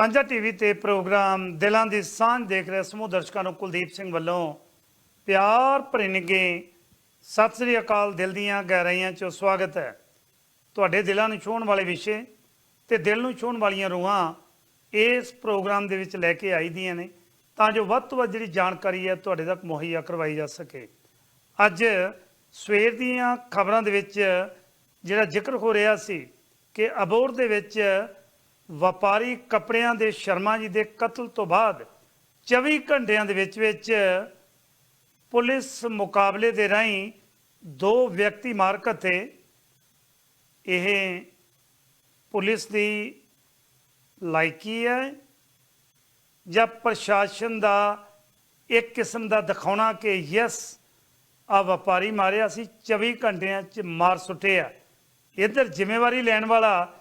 ਸਾਂਝਾ ਟੀਵੀ ਤੇ ਪ੍ਰੋਗਰਾਮ ਦਿਲਾਂ ਦੀ ਸਾਂਝ ਦੇਖ ਰਹੇ ਸਮੂਹ ਦਰਸ਼ਕਾਂ ਨੂੰ ਕੁਲਦੀਪ ਸਿੰਘ ਵੱਲੋਂ ਪਿਆਰ ਭਰੀ ਨਿੱਘੇ ਸਤਿ ਸ੍ਰੀ ਅਕਾਲ ਦਿਲ ਦੀਆਂ ਗਹਿਰਾਈਆਂ 'ਚੋਂ ਸਵਾਗਤ ਹੈ। ਤੁਹਾਡੇ ਦਿਲਾਂ ਨੂੰ ਛੂਹਣ ਵਾਲੇ ਵਿਸ਼ੇ ਤੇ ਦਿਲ ਨੂੰ ਛੂਹਣ ਵਾਲੀਆਂ ਰੂਹਾਂ ਇਸ ਪ੍ਰੋਗਰਾਮ ਦੇ ਵਿੱਚ ਲੈ ਕੇ ਆਈ ਦੀਆਂ ਨੇ ਤਾਂ ਜੋ ਵੱਧ ਤੋਂ ਵੱਧ ਜਿਹੜੀ ਜਾਣਕਾਰੀ ਹੈ ਤੁਹਾਡੇ ਤੱਕ ਮੁਹੱਈਆ ਕਰਵਾਈ ਜਾ ਸਕੇ। ਅੱਜ ਸਵੇਰ ਦੀਆਂ ਖਬਰਾਂ ਦੇ ਵਿੱਚ ਜਿਹੜਾ ਜ਼ਿਕਰ ਹੋ ਰਿਹਾ ਸੀ ਕਿ ਅਬੋਰ ਦੇ ਵਿੱਚ ਵਪਾਰੀ ਕੱਪੜਿਆਂ ਦੇ ਸ਼ਰਮਾ ਜੀ ਦੇ ਕਤਲ ਤੋਂ ਬਾਅਦ 24 ਘੰਟਿਆਂ ਦੇ ਵਿੱਚ ਵਿੱਚ ਪੁਲਿਸ ਮੁਕਾਬਲੇ ਦੇ ਰਾਹੀਂ ਦੋ ਵਿਅਕਤੀ ਮਾਰ ਘੱਤੇ ਇਹ ਪੁਲਿਸ ਦੀ ਲਾਇਕੀ ਹੈ ਜਾਂ ਪ੍ਰਸ਼ਾਸਨ ਦਾ ਇੱਕ ਕਿਸਮ ਦਾ ਦਿਖਾਉਣਾ ਕਿ ਯੈਸ, ਆ ਵਪਾਰੀ ਮਾਰਿਆ ਸੀ 24 ਘੰਟਿਆਂ ਚ ਮਾਰ ਸੁੱਟਿਆ। ਇਧਰ ਜ਼ਿੰਮੇਵਾਰੀ ਲੈਣ ਵਾਲਾ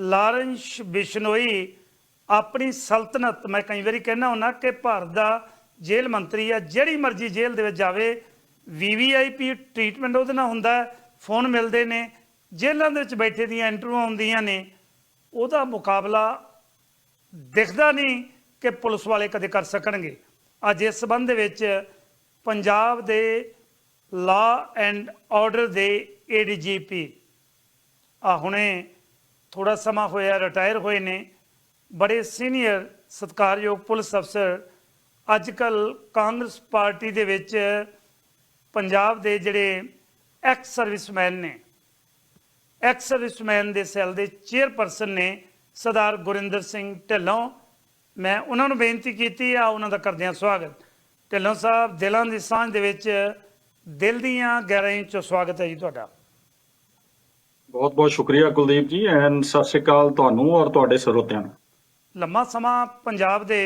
ਲਾਰੈਂਸ ਬਿਸ਼ਨੋਈ ਆਪਣੀ ਸਲਤਨਤ, ਮੈਂ ਕਈ ਵਾਰੀ ਕਹਿਣਾ ਹੁੰਦਾ ਕਿ ਭਾਰਤ ਦਾ ਜੇਲ੍ਹ ਮੰਤਰੀ ਆ, ਜਿਹੜੀ ਮਰਜ਼ੀ ਜੇਲ੍ਹ ਦੇ ਵਿੱਚ ਜਾਵੇ, ਵੀਵੀਆਈਪੀ ਟ੍ਰੀਟਮੈਂਟ ਉਹਦੇ ਨਾਲ ਹੁੰਦਾ ਫੋਨ ਮਿਲਦੇ ਨੇ, ਜੇਲ੍ਹਾਂ ਦੇ ਵਿੱਚ ਬੈਠੇ ਦੀਆਂ ਇੰਟਰਵਿਊ ਹੁੰਦੀਆਂ ਨੇ, ਉਹਦਾ ਮੁਕਾਬਲਾ ਦਿਖਦਾ ਨਹੀਂ ਕਿ ਪੁਲਿਸ ਵਾਲੇ ਕਦੇ ਕਰ ਸਕਣਗੇ। ਅੱਜ ਇਸ ਸਬੰਧ ਦੇ ਵਿੱਚ ਪੰਜਾਬ ਦੇ ਲਾ ਐਂਡ ਆਰਡਰ ਦੇ ਏਡੀਜੀਪੀ ਆ ਹੁਣੇ ਥੋੜਾ ਸਮਾਂ ਹੋਇਆ ਰਿਟਾਇਰ ਹੋਏ ਨੇ। ਬੜੇ ਸੀਨੀਅਰ ਸਤਿਕਾਰਯੋਗ ਪੁਲਿਸ ਅਫਸਰ ਅੱਜ ਕੱਲ ਕਾਂਗਰਸ ਪਾਰਟੀ ਦੇ ਵਿੱਚ ਪੰਜਾਬ ਦੇ ਜਿਹੜੇ ਐਕਸ ਸਰਵਿਸਮੈਨ ਨੇ। ਐਕਸ ਸਰਵਿਸਮੈਨ ਦੇ ਸੈੱਲ ਦੇ ਚੇਅਰਪਰਸਨ ਨੇ ਸਰਦਾਰ ਗੁਰਿੰਦਰ ਸਿੰਘ ਢਿੱਲੋਂ। ਮੈਂ ਉਹਨਾਂ ਨੂੰ ਬੇਨਤੀ ਕੀਤੀ ਆ, ਉਹਨਾਂ ਦਾ ਕਰਦਿਆਂ ਸਵਾਗਤ। ਢਿੱਲੋਂ ਸਾਹਿਬ, ਦਿਲਾਂ ਦੀ ਸਾਂਝ ਦੇ ਵਿੱਚ ਦਿਲ ਦੀਆਂ ਗਹਿਰਾਈਆਂ ਚੋਂ ਸਵਾਗਤ ਹੈ ਜੀ ਤੁਹਾਡਾ। ਬਹੁਤ ਬਹੁਤ ਸ਼ੁਕਰੀਆ ਕੁਲਦੀਪ ਜੀ ਐਂਡ ਸਤਿ ਸ਼੍ਰੀ ਅਕਾਲ ਤੁਹਾਨੂੰ ਔਰ ਤੁਹਾਡੇ ਸਰੋਤਿਆਂ ਨੂੰ। ਲੰਮਾ ਸਮਾਂ ਪੰਜਾਬ ਦੇ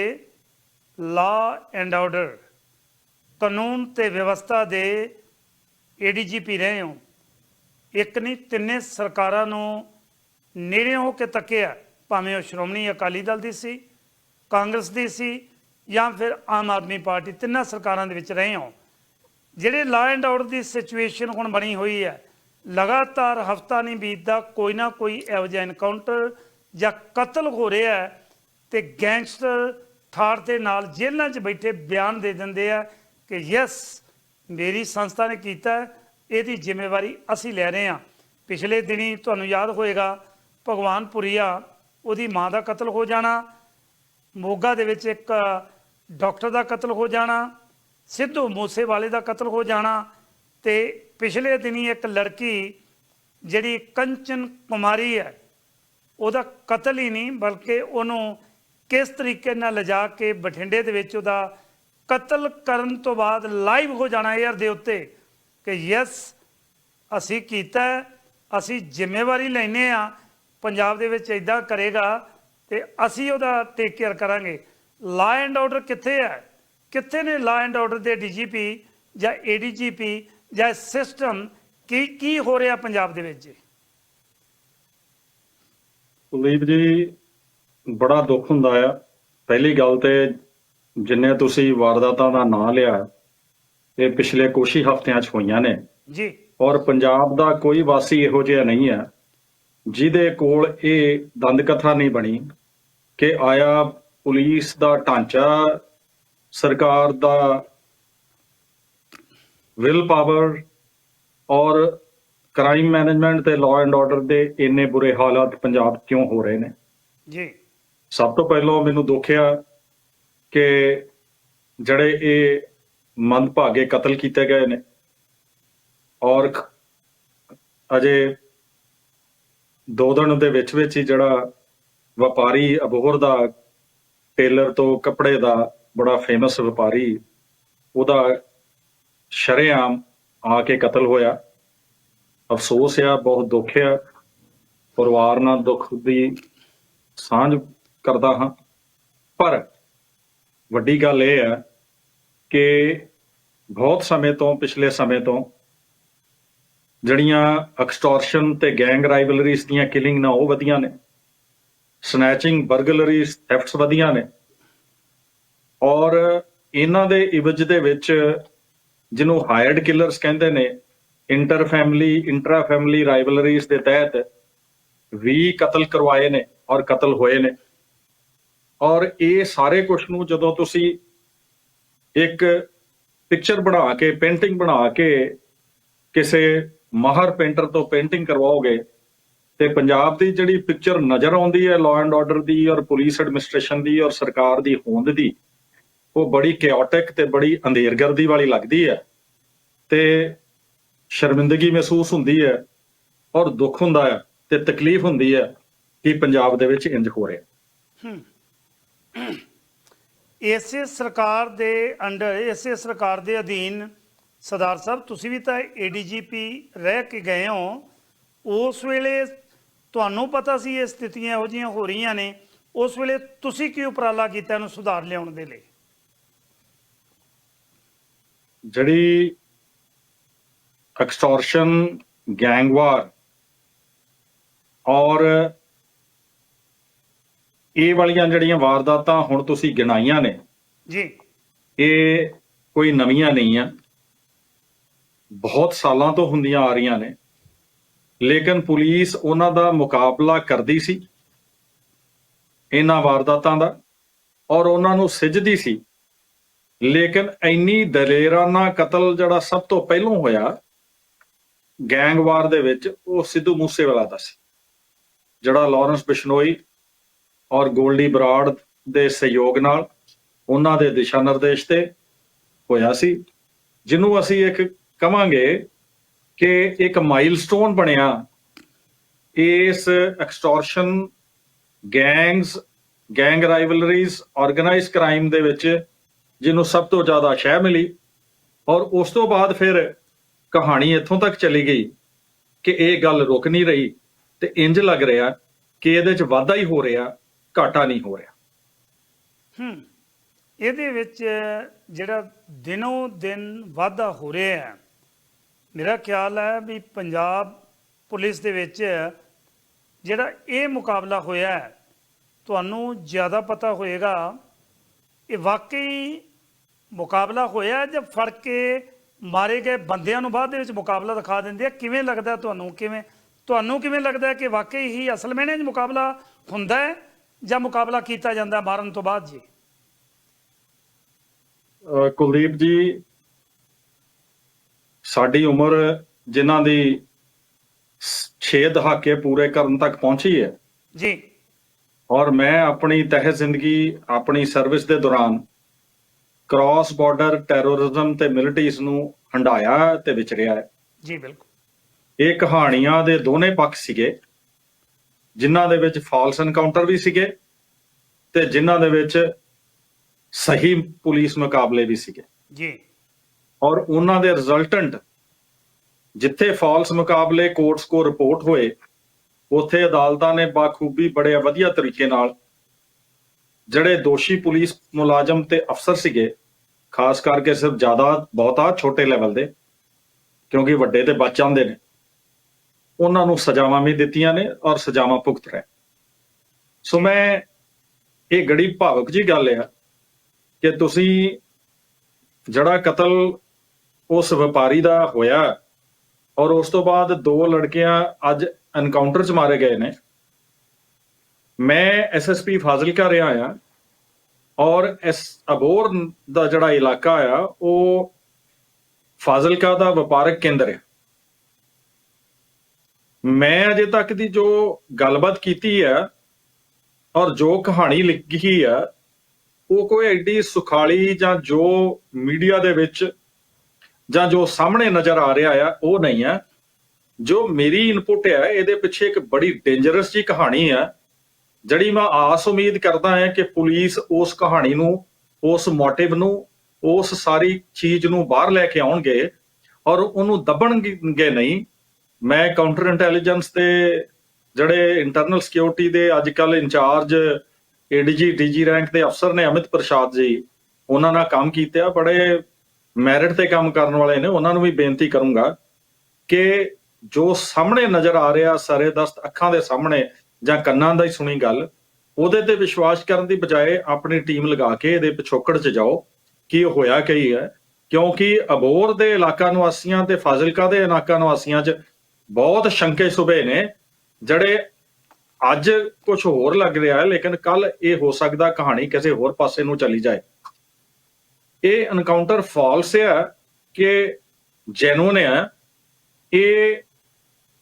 ਲਾ ਐਂਡ ਆਰਡਰ ਕਾਨੂੰਨ ਤੇ ਵਿਵਸਥਾ ਦੇ ਏਡੀਜੀਪੀ ਰਹੇ ਹੋ। ਇੱਕ ਨਹੀਂ, ਤਿੰਨੇ ਸਰਕਾਰਾਂ ਨੂੰ ਨੇੜੇ ਹੋ ਕੇ ਤੱਕਿਆ। ਭਾਵੇਂ ਉਹ ਸ਼੍ਰੋਮਣੀ ਅਕਾਲੀ ਦਲ ਦੀ ਸੀ, ਕਾਂਗਰਸ ਦੀ ਸੀ, ਜਾਂ ਫਿਰ ਆਮ ਆਦਮੀ ਪਾਰਟੀ, ਤਿੰਨਾਂ ਸਰਕਾਰਾਂ ਦੇ ਵਿੱਚ ਰਹੇ ਹੋ। ਜਿਹੜੇ ਲਾ ਐਂਡ ਆਰਡਰ ਦੀ ਸਿਚੁਏਸ਼ਨ ਹੁਣ ਬਣੀ ਹੋਈ ਹੈ ਲਗਾਤਾਰ ਹਫਤਾ ਨਹੀਂ ਬੀਤਦਾ, ਕੋਈ ਨਾ ਕੋਈ ਇਹੋ ਜਿਹਾ ਐਨਕਾਊਂਟਰ ਜਾਂ ਕਤਲ ਹੋ ਰਿਹਾ ਹੈ ਤੇ ਗੈਂਗਸਟਰ ਥਾਰ ਦੇ ਨਾਲ ਜੇਲ੍ਹਾਂ 'ਚ ਬੈਠੇ ਬਿਆਨ ਦੇ ਦਿੰਦੇ ਆ ਕਿ ਯੈਸ ਮੇਰੀ ਸੰਸਥਾ ਨੇ ਕੀਤਾ ਇਹਦੀ ਜ਼ਿੰਮੇਵਾਰੀ ਅਸੀਂ ਲੈ ਰਹੇ ਹਾਂ। ਪਿਛਲੇ ਦਿਨੀ ਤੁਹਾਨੂੰ ਯਾਦ ਹੋਏਗਾ, ਭਗਵਾਨ ਪੁਰੀਆ, ਉਹਦੀ ਮਾਂ ਦਾ ਕਤਲ ਹੋ ਜਾਣਾ, ਮੋਗਾ ਦੇ ਵਿੱਚ ਇੱਕ ਡਾਕਟਰ ਦਾ ਕਤਲ ਹੋ ਜਾਣਾ, ਸਿੱਧੂ ਮੂਸੇਵਾਲੇ ਦਾ ਕਤਲ ਹੋ ਜਾਣਾ ਤੇ ਪਿਛਲੇ ਦਿਨੀ ਇੱਕ ਲੜਕੀ ਜਿਹੜੀ ਕੰਚਨ ਕੁਮਾਰੀ ਹੈ, ਉਹਦਾ ਕਤਲ ਹੀ ਨਹੀਂ, ਬਲਕਿ ਉਹਨੂੰ ਕਿਸ ਤਰੀਕੇ ਨਾਲ ਲਿਜਾ ਕੇ ਬਠਿੰਡੇ ਦੇ ਵਿੱਚ ਉਹਦਾ ਕਤਲ ਕਰਨ ਤੋਂ ਬਾਅਦ ਲਾਈਵ ਹੋ ਜਾਣਾ 에ਅਰ ਦੇ ਉੱਤੇ ਕਿ ਯੈਸ, ਅਸੀਂ ਕੀਤਾ ਅਸੀਂ ਜ਼ਿੰਮੇਵਾਰੀ ਲੈਨੇ ਆ ਪੰਜਾਬ ਦੇ ਵਿੱਚ ਇਦਾਂ ਕਰੇਗਾ ਤੇ ਅਸੀਂ ਉਹਦਾ ਟੇਕ ਕੇਅਰ ਕਰਾਂਗੇ। ਲਾ ਐਂਡ ਆਰਡਰ ਕਿੱਥੇ ਹੈ? ਕਿੱਥੇ ਨੇ ਲਾ ਐਂਡ ਆਰਡਰ ਦੇ ਡੀਜੀਪੀ ਜਾਂ ਏਡੀਜੀਪੀ ਜਾਂ ਸਿਸਟਮ ਕੀ ਕੀ ਹੋ ਰਿਹਾ ਪੰਜਾਬ ਦੇ ਵਿੱਚ ਜੀ? ਕੁਲਦੀਪ ਜੀ ਬੜਾ ਦੁੱਖ ਹੁੰਦਾ ਆ। ਪਹਿਲੀ ਗੱਲ ਤੇ ਜਿੰਨੇ ਤੁਸੀਂ ਵਾਰਦਾਤਾਂ ਦਾ ਨਾਂ ਲਿਆ ਇਹ ਪਿਛਲੇ ਕੁਛ ਹੀ ਹਫ਼ਤਿਆਂ 'ਚ ਹੋਈਆਂ ਨੇ। ਜੀ। ਔਰ ਪੰਜਾਬ ਦਾ ਕੋਈ ਵਾਸੀ ਇਹੋ ਜਿਹਾ ਨਹੀਂ ਹੈ ਜਿਹਦੇ ਕੋਲ ਇਹ ਦੰਦ ਕਥਾ ਨਹੀਂ ਬਣੀ ਕਿ ਆਇਆ ਪੁਲਿਸ ਦਾ ਢਾਂਚਾ ਸਰਕਾਰ ਦਾ ਵਿਲ ਪਾਵਰ ਔਰ ਕ੍ਰਾਈਮ ਮੈਨੇਜਮੈਂਟ ਤੇ ਲਾਅ ਐਂਡ ਆਰਡਰ ਦੇ ਇੰਨੇ ਬੁਰੇ ਹਾਲਾਤ ਪੰਜਾਬ ਕਿਉਂ ਹੋ ਰਹੇ ਨੇ? ਜੀ। ਸਭ ਤੋਂ ਪਹਿਲਾਂ ਮੈਨੂੰ ਦੁੱਖਿਆ ਕਿ ਜਿਹੜੇ ਇਹ ਮੰਦਭਾਗੇ ਕਤਲ ਕੀਤੇ ਗਏ ਨੇ ਔਰ ਅਜੇ ਦੋ ਦਿਨ ਦੇ ਵਿੱਚ ਵਿੱਚ ਹੀ ਜਿਹੜਾ ਵਪਾਰੀ ਅਬੋਹਰ ਦਾ ਟੇਲਰ ਤੋਂ ਕੱਪੜੇ ਦਾ ਬੜਾ ਫੇਮਸ ਵਪਾਰੀ ਉਹਦਾ ਸ਼ਰੇਆਮ ਆ ਕੇ ਕਤਲ ਹੋਇਆ। ਅਫਸੋਸ ਆ, ਬਹੁਤ ਦੁੱਖ ਆ। ਪਰਿਵਾਰ ਨਾਲ ਦੁੱਖ ਦੀ ਸਾਂਝ ਕਰਦਾ ਹਾਂ। ਪਰ ਵੱਡੀ ਗੱਲ ਇਹ ਹੈ ਕਿ ਬਹੁਤ ਸਮੇਂ ਤੋਂ, ਪਿਛਲੇ ਸਮੇਂ ਤੋਂ ਜਿਹੜੀਆਂ ਐਕਸਟੋਰਸ਼ਨ ਤੇ ਗੈਂਗ ਰਾਈਵਲਰੀਜ਼ ਦੀਆਂ ਕਿਲਿੰਗ ਨਾ ਉਹ ਵਧੀਆਂ ਨੇ। ਸਨੈਚਿੰਗ ਬਰਗਲਰੀਜ਼ ਥੈਫਟਸ ਵਧੀਆਂ ਨੇ। ਔਰ ਇਹਨਾਂ ਦੇ ਇਵਜ ਦੇ ਵਿੱਚ ਜਿਹਨੂੰ ਹਾਇਰਡ ਕਿਲਰਸ ਕਹਿੰਦੇ ਨੇ inter family intra family rivalries ਦੇ ਤਹਿਤ ਵੀ ਕਤਲ ਕਰਵਾਏ ਨੇ ਔਰ ਕਤਲ ਹੋਏ ਨੇ। ਔਰ ਇਹ ਸਾਰੇ ਕੁਝ ਨੂੰ ਜਦੋਂ ਤੁਸੀਂ ਇੱਕ ਪਿਕਚਰ ਬਣਾ ਕੇ ਪੇਂਟਿੰਗ ਬਣਾ ਕੇ ਕਿਸੇ ਮਾਹਰ ਪੇਂਟਰ ਤੋਂ ਪੇਂਟਿੰਗ ਕਰਵਾਓਗੇ ਤੇ ਪੰਜਾਬ ਦੀ ਜਿਹੜੀ ਪਿਕਚਰ ਨਜ਼ਰ ਆਉਂਦੀ ਹੈ ਲਾਅ ਐਂਡ ਆਰਡਰ ਦੀ ਔਰ ਪੁਲਿਸ ਐਡਮਿਨਿਸਟ੍ਰੇਸ਼ਨ ਦੀ ਔਰ ਸਰਕਾਰ ਦੀ ਹੋਂਦ ਦੀ ਉਹ ਬੜੀ ਕਿਓਟਿਕ ਤੇ ਬੜੀ ਅੰਧੇਰਗਰਦੀ ਵਾਲੀ ਲੱਗਦੀ ਹੈ ਤੇ ਸ਼ਰਮਿੰਦਗੀ ਮਹਿਸੂਸ ਹੁੰਦੀ ਹੈ ਔਰ ਦੁੱਖ ਹੁੰਦਾ ਹੈ ਤੇ ਤਕਲੀਫ ਹੁੰਦੀ ਹੈ ਕਿ ਪੰਜਾਬ ਦੇ ਵਿੱਚ ਇੰਜ ਹੋ ਰਿਹਾ ਇਸੇ ਸਰਕਾਰ ਦੇ ਅੰਡਰ, ਇਸੇ ਸਰਕਾਰ ਦੇ ਅਧੀਨ ਸਰਦਾਰ ਸਾਹਿਬ, ਤੁਸੀਂ ਵੀ ਤਾਂ ਏਡੀਜੀਪੀ ਰਹਿ ਕੇ ਗਏ ਹੋ। ਉਸ ਵੇਲੇ ਤੁਹਾਨੂੰ ਪਤਾ ਸੀ ਇਹ ਸਥਿਤੀਆਂ ਇਹੋ ਜਿਹੀਆਂ ਹੋ ਰਹੀਆਂ ਨੇ। ਉਸ ਵੇਲੇ ਤੁਸੀਂ ਕੀ ਉਪਰਾਲਾ ਕੀਤਾ ਇਹਨੂੰ ਸੁਧਾਰ ਲਿਆਉਣ ਦੇ ਲਈ? ਜਿਹੜੀ ਐਕਸਟੋਰਸ਼ਨ ਗੈਂਗਵਾਰ ਔਰ ਇਹ ਵਾਲੀਆਂ ਜਿਹੜੀਆਂ ਵਾਰਦਾਤਾਂ ਹੁਣ ਤੁਸੀਂ ਗਿਣਾਈਆਂ ਨੇ ਜੀ। ਇਹ ਕੋਈ ਨਵੀਆਂ ਨਹੀਂ ਆ। ਬਹੁਤ ਸਾਲਾਂ ਤੋਂ ਹੁੰਦੀਆਂ ਆ ਰਹੀਆਂ ਨੇ। ਲੇਕਿਨ ਪੁਲਿਸ ਉਹਨਾਂ ਦਾ ਮੁਕਾਬਲਾ ਕਰਦੀ ਸੀ। ਇਹਨਾਂ ਵਾਰਦਾਤਾਂ ਦਾ ਔਰ ਉਹਨਾਂ ਨੂੰ ਸਿੱਝਦੀ ਸੀ ਲੇਕਿਨ ਇੰਨੀ ਦਲੇਰਾਨਾ ਕਤਲ ਜਿਹੜਾ ਸਭ ਤੋਂ ਪਹਿਲਾਂ ਹੋਇਆ ਗੈਂਗਵਾਰ ਦੇ ਵਿੱਚ, ਉਹ ਸਿੱਧੂ ਮੂਸੇਵਾਲਾ ਦਾ ਸੀ। ਜਿਹੜਾ ਲਾਰੈਂਸ ਬਿਸ਼ਨੋਈ ਔਰ ਗੋਲਡੀ ਬਰਾੜ ਦੇ ਸਹਿਯੋਗ ਨਾਲ ਉਹਨਾਂ ਦੇ ਦਿਸ਼ਾ ਨਿਰਦੇਸ਼ ਤੇ ਹੋਇਆ ਸੀ। ਜਿਹਨੂੰ ਅਸੀਂ ਇੱਕ ਕਵਾਂਗੇ ਕਿ ਇੱਕ ਮਾਈਲਸਟੋਨ ਬਣਿਆ ਇਸ extortion gangs, gang rivalries organise crime ਦੇ ਵਿੱਚ ਜਿਹਨੂੰ ਸਭ ਤੋਂ ਜ਼ਿਆਦਾ ਸ਼ਹਿ ਮਿਲੀ ਔਰ ਉਸ ਤੋਂ ਬਾਅਦ ਫਿਰ ਕਹਾਣੀ ਇੱਥੋਂ ਤੱਕ ਚਲੀ ਗਈ ਕਿ ਇਹ ਗੱਲ ਰੁਕ ਨਹੀਂ ਰਹੀ ਤੇ ਇੰਜ ਲੱਗ ਰਿਹਾ ਕਿ ਇਹਦੇ 'ਚ ਵਾਧਾ ਹੀ ਹੋ ਰਿਹਾ, ਘਾਟਾ ਨਹੀਂ ਹੋ ਰਿਹਾ। ਹੂੰ, ਇਹਦੇ ਵਿੱਚ ਜਿਹੜਾ ਦਿਨੋਂ ਦਿਨ ਵਾਧਾ ਹੋ ਰਿਹਾ ਹੈ, ਮੇਰਾ ਖਿਆਲ ਹੈ ਵੀ ਪੰਜਾਬ ਪੁਲਿਸ ਦੇ ਵਿੱਚ ਜਿਹੜਾ ਇਹ ਮੁਕਾਬਲਾ ਹੋਇਆ ਹੈ, ਤੁਹਾਨੂੰ ਜ਼ਿਆਦਾ ਪਤਾ ਹੋਏਗਾ, ਇਹ ਵਾਕਈ ਮੁਕਾਬਲਾ ਹੋਇਆ ਜਾਂ ਫੜ ਕੇ ਮਾਰੇ ਗਏ ਬੰਦਿਆਂ ਨੂੰ ਬਾਅਦ ਦੇ ਵਿੱਚ ਮੁਕਾਬਲਾ ਦਿਖਾ ਦਿੰਦੇ ਆ। ਕਿਵੇਂ ਲੱਗਦਾ ਤੁਹਾਨੂੰ? ਕਿਵੇਂ ਤੁਹਾਨੂੰ ਕਿਵੇਂ ਲੱਗਦਾ ਕਿ ਵਾਕਈ ਹੀ ਅਸਲ ਮੈਨੇ 'ਚ ਮੁਕਾਬਲਾ ਹੁੰਦਾ ਹੈ ਜਾਂ ਮੁਕਾਬਲਾ ਕੀਤਾ ਜਾਂਦਾ ਮਾਰਨ ਤੋਂ ਬਾਅਦ ਜੀ? ਕੁਲਦੀਪ ਜੀ ਸਾਡੀ ਉਮਰ ਜਿਨ੍ਹਾਂ ਦੀ 6 ਦਹਾਕੇ ਪੂਰੇ ਕਰਨ ਤੱਕ ਪਹੁੰਚੀ ਹੈ। ਜੀ। ਔਰ ਮੈਂ ਆਪਣੀ ਤਹਿ ਜ਼ਿੰਦਗੀ ਆਪਣੀ ਸਰਵਿਸ ਦੇ ਦੌਰਾਨ ਕ੍ਰਾਸ ਬਾਰਡਰ ਟੈਰੋਰਿਜ਼ਮ ਤੇ ਮਿਲਟਰੀਜ਼ ਨੂੰ ਹੰਡਾਇਆ ਤੇ ਵਿਚਰਿਆ ਹੈ। ਜੀ ਬਿਲਕੁਲ। ਇਹ ਕਹਾਣੀਆਂ ਦੇ ਦੋਨੇ ਪੱਖ ਸੀਗੇ ਜਿਨ੍ਹਾਂ ਦੇ ਵਿੱਚ ਫਾਲਸ ਐਨਕਾਊਂਟਰ ਵੀ ਸੀਗੇ ਤੇ ਜਿਨ੍ਹਾਂ ਦੇ ਵਿੱਚ ਸਹੀ ਪੁਲਿਸ ਮੁਕਾਬਲੇ ਵੀ ਸੀਗੇ। ਜੀ। ਔਰ ਉਹਨਾਂ ਦੇ ਰਿਜ਼ਲਟੈਂਟ ਜਿੱਥੇ ਫਾਲਸ ਮੁਕਾਬਲੇ ਕੋਰਟਸ ਕੋ ਰਿਪੋਰਟ ਹੋਏ ਉੱਥੇ ਅਦਾਲਤਾਂ ਨੇ ਬਾਖੂਬੀ ਬੜੇ ਵਧੀਆ ਤਰੀਕੇ ਨਾਲ ਜਿਹੜੇ ਦੋਸ਼ੀ ਪੁਲਿਸ ਮੁਲਾਜ਼ਮ ਤੇ ਅਫਸਰ ਸੀਗੇ ਖਾਸ ਕਰਕੇ ਸਿਰਫ ਜ਼ਿਆਦਾ ਬਹੁਤਾ ਛੋਟੇ ਲੈਵਲ ਦੇ, ਕਿਉਂਕਿ ਵੱਡੇ ਤੇ ਬਚ ਜਾਂਦੇ ਨੇ। ਉਹਨਾਂ ਨੂੰ ਸਜ਼ਾਵਾਂ ਵੀ ਦਿੱਤੀਆਂ ਨੇ ਔਰ ਸਜ਼ਾਵਾਂ ਭੁਗਤ ਰਹੇ। ਸੋ ਮੈਂ ਇਹ ਗੜੀ ਭਾਵਕ ਜੀ ਗੱਲ ਆ ਕਿ ਤੁਸੀਂ ਜਿਹੜਾ ਕਤਲ ਉਸ ਵਪਾਰੀ ਦਾ ਹੋਇਆ ਔਰ ਉਸ ਤੋਂ ਬਾਅਦ ਦੋ ਲੜਕੀਆਂ ਅੱਜ ਐਨਕਾਊਂਟਰ 'ਚ ਮਾਰੇ ਗਏ ਨੇ, ਮੈਂ ਐਸਐਸਪੀ ਫਾਜ਼ਿਲਕਾ ਰਿਹਾ ਆ। ਔਰ ਇਸ ਅਬੋਰ ਦਾ ਜਿਹੜਾ ਇਲਾਕਾ ਆ, ਉਹ ਫਾਜ਼ਿਲਕਾ ਦਾ ਵਪਾਰਕ ਕੇਂਦਰ ਹੈ ਮੈਂ ਅਜੇ ਤੱਕ ਦੀ ਜੋ ਗੱਲਬਾਤ ਕੀਤੀ ਹੈ ਔਰ ਜੋ ਕਹਾਣੀ ਲਿਖੀ ਹੈ ਉਹ ਕੋਈ ਐਡੀ ਸੁਖਾਲੀ ਜਾਂ ਜੋ ਮੀਡੀਆ ਦੇ ਵਿੱਚ ਜਾਂ ਜੋ ਸਾਹਮਣੇ ਨਜ਼ਰ ਆ ਰਿਹਾ ਆ, ਉਹ ਨਹੀਂ ਆ। ਜੋ ਮੇਰੀ ਇਨਪੁਟ ਹੈ ਇਹਦੇ ਪਿੱਛੇ ਇੱਕ ਬੜੀ ਡੇਂਜਰਸ ਜੀ ਕਹਾਣੀ ਆ। ਜਿਹੜੀ ਮੈਂ ਆਸ ਉਮੀਦ ਕਰਦਾ ਹਾਂ ਕਿ ਪੁਲਿਸ ਉਸ ਕਹਾਣੀ ਨੂੰ, ਉਸ ਮੋਟਿਵ ਨੂੰ, ਉਸ ਸਾਰੀ ਚੀਜ਼ ਨੂੰ ਬਾਹਰ ਲੈ ਕੇ ਆਉਣਗੇ ਔਰ ਉਹਨੂੰ ਦੱਬਣਗੇ ਨਹੀਂ। ਮੈਂ ਕਾਊਂਟਰ ਇੰਟੈਲੀਜੈਂਸ ਤੇ ਜਿਹੜੇ ਇੰਟਰਨਲ ਸਿਕਿਉਰਿਟੀ ਦੇ ਅੱਜ ਕੱਲ ਇੰਚਾਰਜ ਏਡੀਜੀ ਡੀਜੀ ਰੈਂਕ ਦੇ ਅਫਸਰ ਨੇ ਅਮਿਤ ਪ੍ਰਸਾਦ ਜੀ, ਉਹਨਾਂ ਨਾਲ ਕੰਮ ਕੀਤਾ ਬੜੇ ਮੈਰਿਟ ਤੇ ਕੰਮ ਕਰਨ ਵਾਲੇ ਨੇ, ਉਹਨਾਂ ਨੂੰ ਵੀ ਬੇਨਤੀ ਕਰੂੰਗਾ ਕਿ ਜੋ ਸਾਹਮਣੇ ਨਜ਼ਰ ਆ ਰਿਹਾ, ਸਰੇ ਦਸਤ ਅੱਖਾਂ ਦੇ ਸਾਹਮਣੇ ਜਾਂ ਕੰਨਾਂ ਦਾ ਹੀ ਸੁਣੀ ਗੱਲ, ਉਹਦੇ ਤੇ ਵਿਸ਼ਵਾਸ ਕਰਨ ਦੀ ਬਜਾਏ ਆਪਣੀ ਟੀਮ ਲਗਾ ਕੇ ਇਹਦੇ ਪਿਛੋਕੜ 'ਚ ਜਾਓ, ਕਿ ਹੋਇਆ, ਕੀ ਹੈ? ਕਿਉਂਕਿ ਅਬੋਰ ਦੇ ਇਲਾਕਾ ਨਿਵਾਸੀਆਂ ਤੇ ਫਾਜ਼ਿਲਕਾ ਦੇ ਇਲਾਕਾ ਨਿਵਾਸੀਆਂ 'ਚ ਬਹੁਤ ਸ਼ੰਕੇ ਸੁਬੇ ਨੇ, ਜਿਹੜੇ ਅੱਜ ਕੁਝ ਹੋਰ ਲੱਗ ਰਿਹਾ ਹੈ, ਲੇਕਿਨ ਕੱਲ ਇਹ ਹੋ ਸਕਦਾ ਕਹਾਣੀ ਕਿਸੇ ਹੋਰ ਪਾਸੇ ਨੂੰ ਚਲੀ ਜਾਏ। ਇਹ ਐਨਕਾਊਂਟਰ ਫਾਲਸ ਹੈ ਕਿ ਜੈਨੂਨ ਹੈ। ਇਹ